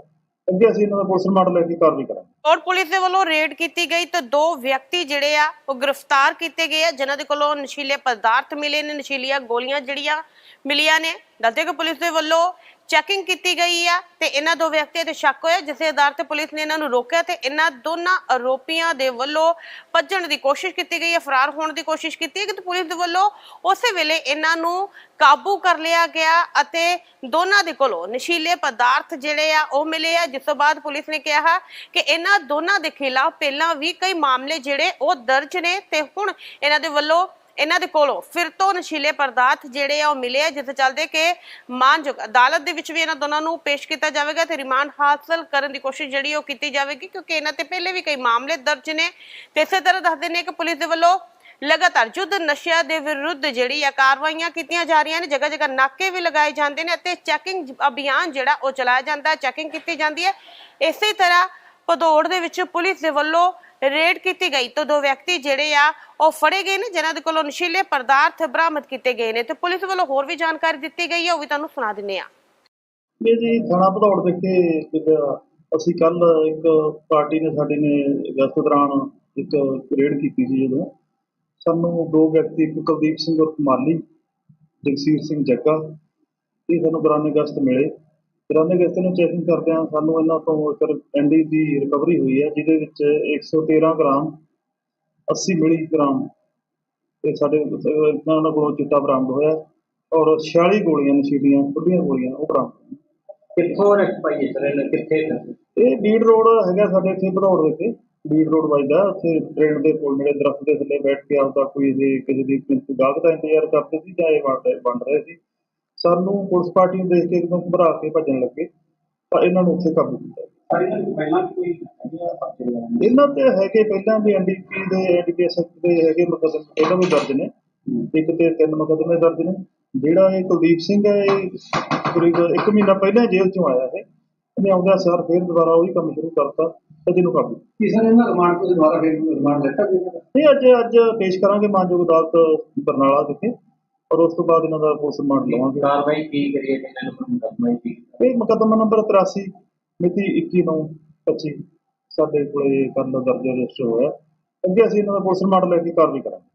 ਅੱਗੇ ਅਸੀਂ ਇਹਨਾਂ ਦਾ ਰਿਮਾਂਡ ਲੈ ਕੇ ਕਾਰਵਾਈ ਕਰਾਂਗੇ। ਔਰ ਪੁਲਿਸ ਦੇ ਵੱਲੋਂ ਰੇਡ ਕੀਤੀ ਗਈ ਤਾਂ ਦੋ ਵਿਅਕਤੀ ਜਿਹੜੇ ਆ ਉਹ ਗ੍ਰਿਫਤਾਰ ਕੀਤੇ ਗਏ ਆ ਜਿਨ੍ਹਾਂ ਦੇ ਕੋਲੋਂ ਨਸ਼ੀਲੇ ਪਦਾਰਥ ਮਿਲੇ ਨੇ ਨਸ਼ੀਲੀਆਂ ਗੋਲੀਆਂ ਜਿਹੜੀਆਂ ਮਿਲੀਆਂ ਨੇ। ਦੱਸਦੇ ਕਿ ਪੁਲਿਸ ਦੇ ਵੱਲੋਂ ਚੈਕਿੰਗ ਕੀਤੀ ਗਈ ਆ ਤੇ ਇਹਨਾਂ ਦੋ ਵਿਅਕਤੀਆਂ ਤੇ ਸ਼ੱਕ ਹੋਇਆ, ਜਿਸ ਦੇ ਆਧਾਰ ਤੇ ਪੁਲਿਸ ਨੇ ਇਹਨਾਂ ਨੂੰ ਰੋਕਿਆ ਤੇ ਇਹਨਾਂ ਦੋਨਾਂ ਆਰੋਪੀਆਂ ਦੇ ਵੱਲੋਂ ਭੱਜਣ ਦੀ ਕੋਸ਼ਿਸ਼ ਕੀਤੀ ਗਈ ਹੈ ਫਰਾਰ ਹੋਣ ਦੀ ਕੋਸ਼ਿਸ਼ ਕੀਤੀ ਹੈ ਕਿ ਪੁਲਿਸ ਦੇ ਵੱਲੋਂ ਉਸੇ ਵੇਲੇ ਇਹਨਾਂ ਨੂੰ ਕਾਬੂ ਕਰ ਲਿਆ ਗਿਆ ਅਤੇ ਦੋਨਾਂ ਦੇ ਕੋਲੋਂ ਨਸ਼ੀਲੇ ਪਦਾਰਥ ਜਿਹੜੇ ਆ ਉਹ ਮਿਲੇ ਆ, ਜਿਸ ਤੋਂ ਬਾਅਦ ਪੁਲਿਸ ਨੇ ਕਿਹਾ ਕਿ ਇਹਨਾਂ ਦੋਨਾਂ ਦੇ ਖਿਲਾਫ ਪਹਿਲਾਂ ਵੀ ਕਈ ਮਾਮਲੇ ਜਿਹੜੇ ਉਹ ਦਰਜ ਨੇ ਤੇ ਹੁਣ ਇਹਨਾਂ ਦੇ ਵੱਲੋਂ ਇਹਨਾਂ ਦੇ ਕੋਲੋਂ ਫਿਰ ਤੋਂ ਨਸ਼ੀਲੇ ਪਦਾਰਥ ਜਿਹੜੇ ਆ ਉਹ ਮਿਲੇ ਆ ਜਿਸ ਚੱਲਦੇ ਕਿ ਮਾਨਯੋਗ ਅਦਾਲਤ ਦੇ ਵਿੱਚ ਵੀ ਇਹਨਾਂ ਦੋਨਾਂ ਨੂੰ ਪੇਸ਼ ਕੀਤਾ ਜਾਵੇਗਾ ਤੇ ਰਿਮਾਂਡ ਹਾਸਲ ਕਰਨ ਦੀ ਕੋਸ਼ਿਸ਼ ਜਿਹੜੀ ਉਹ ਕੀਤੀ ਜਾਵੇਗੀ, ਕਿਉਂਕਿ ਇਹਨਾਂ ਤੇ ਪਹਿਲੇ ਵੀ ਕਈ ਮਾਮਲੇ ਦਰਜ ਨੇ ਤੇ ਇਸੇ ਤਰ੍ਹਾਂ ਦੱਸਦੇ ਨੇ ਕਿ ਪੁਲਿਸ ਦੇ ਵੱਲੋਂ ਲਗਾਤਾਰ ਯੁੱਧ ਨਸ਼ਿਆਂ ਦੇ ਵਿਰੁੱਧ ਜਿਹੜੀ ਆ ਕਾਰਵਾਈਆਂ ਕੀਤੀਆਂ ਜਾ ਰਹੀਆਂ ਨੇ ਜਗ੍ਹਾ ਜਗ੍ਹਾ ਨਾਕੇ ਵੀ ਲਗਾਏ ਜਾਂਦੇ ਨੇ ਅਤੇ ਚੈਕਿੰਗ ਅਭਿਆਨ ਜਿਹੜਾ ਉਹ ਚਲਾਇਆ ਜਾਂਦਾ ਹੈ ਚੈਕਿੰਗ ਕੀਤੀ ਜਾਂਦੀ ਹੈ। ਇਸੇ ਤਰ੍ਹਾਂ ਭਦੌੜ ਦੇ ਵਿੱਚ ਪੁਲਿਸ ਦੇ ਵੱਲੋਂ ਰੇਡ ਕੀਤੀ ਗਈ ਤਾਂ ਦੋ ਵਿਅਕਤੀ ਜਿਹੜੇ ਆ, ਉਹ ਫੜੇ ਗਏ ਨੇ, ਜਿਨ੍ਹਾਂ ਦੇ ਕੋਲੋਂ ਨਸ਼ੀਲੇ ਪਦਾਰਥ ਬਰਾਮਦ ਕੀਤੇ ਗਏ ਨੇ ਤੇ ਪੁਲਿਸ ਵੱਲੋਂ ਹੋਰ ਵੀ ਜਾਣਕਾਰੀ ਦਿੱਤੀ ਗਈ ਹੈ, ਉਹ ਵੀ ਤੁਹਾਨੂੰ ਸੁਣਾ ਦਿੰਨੇ ਆ ਇਹ ਜੀ ਥਾਣਾ ਭਦੌੜ ਵਿਖੇ ਅਸੀਂ ਕੱਲ ਇੱਕ ਪਾਰਟੀ ਨੇ ਸਾਡੇ ਨੇ ਗਸਤ ਦੌਰਾਨ ਇੱਕ ਰੇਡ ਕੀਤੀ ਸੀ ਜਦੋਂ। ਸਾਨੂੰ ਦੋ ਵਿਅਕਤੀ, ਇੱਕ ਕੁਲਦੀਪ ਸਿੰਘ ਉਰਫ ਮਾਲੀ, ਜਗਸੀਰ ਸਿੰਘ ਜੱਗਾ, ਇਹ ਸਾਨੂੰ ਬਰਾਨੇ ਗਸਤ ਮਿਲੇ। ਬਰਾਨੇ ਗਸਤ ਨੂੰ ਚੈਕਿੰਗ ਕਰਦਿਆਂ ਸਾਨੂੰ ਇਹਨਾਂ ਤੋਂ ਇੱਕ ਐਂਡੀ ਦੀ ਰਿਕਵਰੀ ਹੋਈ ਹੈ ਜਿਹਦੇ ਵਿੱਚ 113 ਗ੍ਰਾਮ 80 ਮਿਲੀ ਗ੍ਰਾਮ ਤੇ ਸਾਡੇ ਇਹਨਾਂ ਕੋਲੋਂ ਚਿੱਟਾ ਬਰਾਮਦ ਹੋਇਆ ਔਰ 46 ਗੋਲੀਆਂ ਨਸ਼ੀਲੀਆਂ ਖੁੱਲੀਆਂ ਗੋਲੀਆਂ ਉਹ ਬਰਾਮਦ। ਕਿੱਥੋਂ ਰਖ ਪਾਈਏ ਸਰ ਇਹਨਾਂ ਕਿੱਥੇ ਤੱਕ ਇਹ ਬੀੜ ਰੋਡ ਹੈਗਾ ਸਾਡੇ ਇੱਥੇ ਭਦੌੜ ਵਿਖੇ ਬੀੜ ਰੋਡ ਵੱਜਦਾ ਉੱਥੇ ਟ੍ਰੇਨ ਦੇ ਕੋਲ ਜਿਹੜੇ ਦਰਖਤ ਦੇ ਥੱਲੇ ਬੈਠ ਕੇ ਆਪਦਾ ਕੋਈ ਜੇ ਕਿਸੇ ਦੀ ਕਿੰਤੂ ਗਾਹਕ ਦਾ ਇੰਤਜ਼ਾਰ ਕਰਦੇ ਸੀ ਜਾਂ ਇਹ ਵੰਡ ਰਹੇ ਸੀ ਸਾਨੂੰ ਪੁਲਿਸ ਪਾਰਟੀ ਨੂੰ ਦੇਖ ਕੇ ਇੱਕਦਮ ਘਬਰਾ ਕੇ ਭੱਜਣ ਲੱਗੇ ਤਾਂ ਇਹਨਾਂ ਨੂੰ ਉੱਥੇ ਕਾਬੂ ਕੀਤਾ। ਇਹਨਾਂ ਨੂੰ ਇਹਨਾਂ ਤੇ ਹੈਗੇ ਪਹਿਲਾਂ ਵੀ ਐਨਡੀਪੀ ਦੇ ਐਡੀਪੀਐਸ ਦੇ ਹੈਗੇ ਮੁਕੱਦਮੇ ਪਹਿਲਾਂ ਵੀ ਦਰਜ ਨੇ। ਇੱਕ ਤੇ ਤਿੰਨ ਮੁਕੱਦਮੇ ਦਰਜ ਨੇ। ਜਿਹੜਾ ਇਹ ਕੁਲਦੀਪ ਸਿੰਘ ਹੈ ਇਹ ਕਰੀਬ ਇੱਕ ਮਹੀਨਾ ਪਹਿਲਾਂ ਜੇਲ੍ਹ ਚੋਂ ਆਇਆ ਹੈ। ਇਹਨੇ ਆਉਂਦਿਆਂ ਸਾਰ ਫਿਰ ਦੁਬਾਰਾ ਉਹੀ ਕੰਮ ਸ਼ੁਰੂ ਕਰਤਾ ਤੇ ਜਿਹਨੂੰ ਕਾਬੂ ਕਿਸੇ ਨੇ ਨਾ ਰਿਮਾਂਡ ਤੋਂ ਦੁਬਾਰਾ ਫਿਰ ਰਿਮਾਂਡ ਲੈਤਾ ਇਹਨਾਂ ਨਹੀਂ ਅੱਜ ਅੱਜ ਪੇਸ਼ ਕਰਾਂਗੇ ਮਾਨਯੋਗ ਅਦਾਲਤ ਬਰਨਾਲਾ ਵਿਖੇ। ਔਰ ਉਸ ਤੋਂ ਬਾਅਦ ਇਹਨਾਂ ਦਾ ਰਿਮਾਂਡ ਲਵਾਂਗੇ। ਕਾਰਵਾਈ ਕੀ ਕਰੀਏ ਤੇ ਇਹਨਾਂ ਨੂੰ ਮੁਕੱਦਮਾ ਕੀ ਇਹ ਮੁਕੱਦਮਾ ਨੰਬਰ 83 ਮਿਤੀ 21/9/25 ਸਾਡੇ ਕੋਲੇ ਕੱਲ ਦਰਜ ਰਜਿਸਟਰ ਹੋਇਆ। ਅੱਗੇ ਅਸੀਂ ਇਹਨਾਂ ਦਾ ਰਿਮਾਂਡ ਲੈ ਕੇ ਕਾਰਵਾਈ ਕਰਾਂਗੇ।